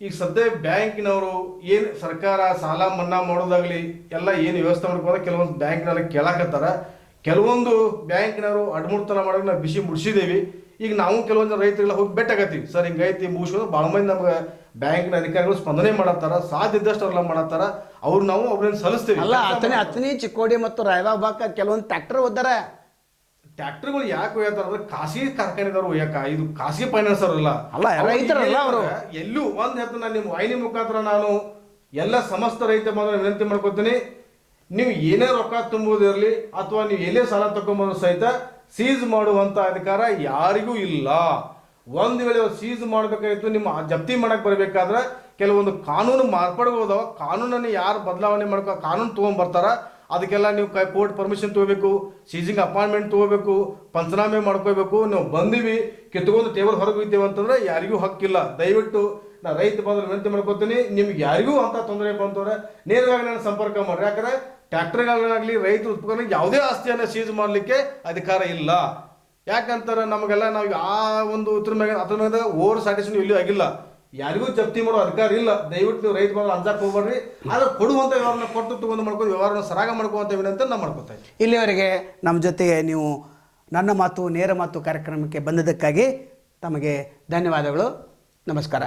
ಈಗ ಸದ್ಯ ಬ್ಯಾಂಕಿನವರು ಏನು ಸರ್ಕಾರ ಸಾಲ ಮನ್ನಾ ಮಾಡೋದಾಗ್ಲಿ ಎಲ್ಲ ಏನು ವ್ಯವಸ್ಥೆ ಮಾಡ್ಕೊಂಡ್ರೆ ಕೆಲವೊಂದು ಬ್ಯಾಂಕ್ನಲ್ಲಿ ಕೇಳಾಕತ್ತಾರ. ಕೆಲವೊಂದು ಬ್ಯಾಂಕಿನವರು ಅಡ್ಮುಡ್ತನ ಮಾಡೋಕೆ ನಾವು ಬಿಸಿ ಮುಡ್ಸಿದೇವಿ ಈಗ ನಾವು ಕೆಲವೊಂದು ರೈತರಿಗೆಲ್ಲ ಹೋಗಿ ಬೆಟ್ಟಾಗತ್ತೀವಿ. ಸರ್ ಹಿಂಗೈತಿ ಮುಗಿಸ್ಕೊಂಡು ಭಾಳ ಮಂದಿ ನಮ್ಗೆ ಬ್ಯಾಂಕ್ನ ಅಧಿಕಾರಿಗಳು ಸ್ಪಂದನೆ ಮಾಡತ್ತಾರ ಸಾಧ್ಯ ಇದ್ದಷ್ಟು ಅವ್ರೆಲ್ಲ ಮಾಡತ್ತಾರ. ಅವ್ರು ನಾವು ಅವ್ರನ್ನ ಸಲ್ಲಿಸ್ತೀವಿ. ಅಲ್ಲ ಹತ್ತನೇ ಅತನಿ ಚಿಕ್ಕೋಡಿ ಮತ್ತು ರಾಯಬಾಬಾಕ ಕೆಲವೊಂದು ಟ್ರ್ಯಾಕ್ಟರ್ ಓದಾರೆ ಟ್ರ್ಯಾಕ್ಟರ್ಗಳು ಯಾಕೆ ಒಯ್ಯತ್ತಾರ ಅಂದ್ರೆ ಖಾಸಗಿ ಕಾರ್ಖಾನೆದವ್ರು ಒಯ್ಯಕ ಇದು ಖಾಸಗಿ ಫೈನಾನ್ಸ್ ಅಲ್ಲ ಅಲ್ಲ, ರೈತರಲ್ಲ ಅವರು. ಎಲ್ಲೂ ಒಂದು ಹೆತ್ತು ನಾನು ನಿಮ್ಮ ವಾಹಿನಿ ಮುಖಾಂತರ ನಾನು ಎಲ್ಲ ಸಮಸ್ತ ರೈತ ಮಾತ್ರ ವಿನಂತಿ ಮಾಡ್ಕೊತೀನಿ. ನೀವು ಏನೇ ರೊಕ್ಕ ತುಂಬೋದಿರಲಿ ಅಥವಾ ನೀವು ಎಲ್ಲೇ ಸಾಲ ತಗೊಂಬಂದ್ರು ಸಹಿತ ಸೀಸ್ ಮಾಡುವಂತ ಅಧಿಕಾರ ಯಾರಿಗೂ ಇಲ್ಲ. ಒಂದು ವೇಳೆ ಸೀಸ್ ಮಾಡ್ಬೇಕಾಯ್ತು ನಿಮ್ಮ ಜಪ್ತಿ ಮಾಡಕ್ಕೆ ಬರಬೇಕಾದ್ರೆ ಕೆಲವೊಂದು ಕಾನೂನು ಮಾರ್ಪಾಡುಗಳು ಕಾನೂನನ್ನು ಯಾರು ಬದಲಾವಣೆ ಮಾಡ್ಕೊ, ಕಾನೂನು ತಗೊಂಡ್ ಬರ್ತಾರ, ಅದಕ್ಕೆಲ್ಲ ನೀವು ಕೋರ್ಟ್ ಪರ್ಮಿಷನ್ ತಗೋಬೇಕು ಸೀಸಿಂಗ್ ಅಪಾಯಿಂಟ್ಮೆಂಟ್ ತಗೋಬೇಕು, ಪಂಚನಾಮೆ ಮಾಡ್ಕೋಬೇಕು, ನಾವು ಬಂದೀವಿ, ಕಿತ್ಕೊಂಡು ಟೇಬಲ್ ಹೊರಗೆ ಹೋಗ್ತೀವಿ ಅಂತಂದ್ರೆ ಯಾರಿಗೂ ಹಕ್ಕಿಲ್ಲ. ದಯವಿಟ್ಟು ನಾ ರೈತ ಬಂದ್ರೆ ವಿನಂತಿ ಮಾಡ್ಕೊತೀನಿ, ನಿಮ್ಗೆ ಯಾರಿಗೂ ಅಂತ ತೊಂದರೆ ಬಂತಂದ್ರೆ ನೇರವಾಗಿ ನಾನು ಸಂಪರ್ಕ ಮಾಡ್ರಿ. ಯಾಕಂದ್ರೆ ಟ್ರ್ಯಾಕ್ಟರ್ಗಳಾಗಲಿ ರೈತ ಉತ್ಪನ್ನ ಯಾವುದೇ ಆಸ್ತಿಯನ್ನು ಸೀಸ್ ಮಾಡಲಿಕ್ಕೆ ಅಧಿಕಾರ ಇಲ್ಲ. ಯಾಕಂತಾರೆ ನಮಗೆಲ್ಲ ನಾವು ಆ ಒಂದು ಉತ್ತರ ಮ್ಯಾಗ ಅದ್ರ ಮ್ಯಾಗ ಓವರ್ ಸ್ಯಾಟಿಸ್ಫ್ಯಾಕ್ಷನ್ ಇಲ್ಲಿ ಆಗಿಲ್ಲ. ಯಾರಿಗೂ ಜಪ್ತಿ ಮಾಡೋ ಅಧಿಕಾರ ಇಲ್ಲ. ದಯವಿಟ್ಟು ನೀವು ರೈತ ಬಂದ್ರೆ ಅಂಜಾಕ್ ಹೋಗ್ಬೇಡ್ರಿ. ಆದ್ರೆ ಕೊಡುವಂತ ವ್ಯವಹಾರನ ಕೊಟ್ಟು ತಗೊಂಡು ಮಾಡ್ಕೊಂಡು ವ್ಯವಹಾರನ ಸರಾಗ ಮಾಡ್ಕೊಂತ ವಿನಂತ ನಾವು ಮಾಡ್ಕೊತಾ ಇಲ್ಲಿವರೆಗೆ ನಮ್ಮ ಜೊತೆಗೆ ನೀವು ನನ್ನ ಮಾತು ನೇರ ಮಾತು ಕಾರ್ಯಕ್ರಮಕ್ಕೆ ಬಂದದಕ್ಕಾಗಿ ತಮಗೆ ಧನ್ಯವಾದಗಳು. ನಮಸ್ಕಾರ.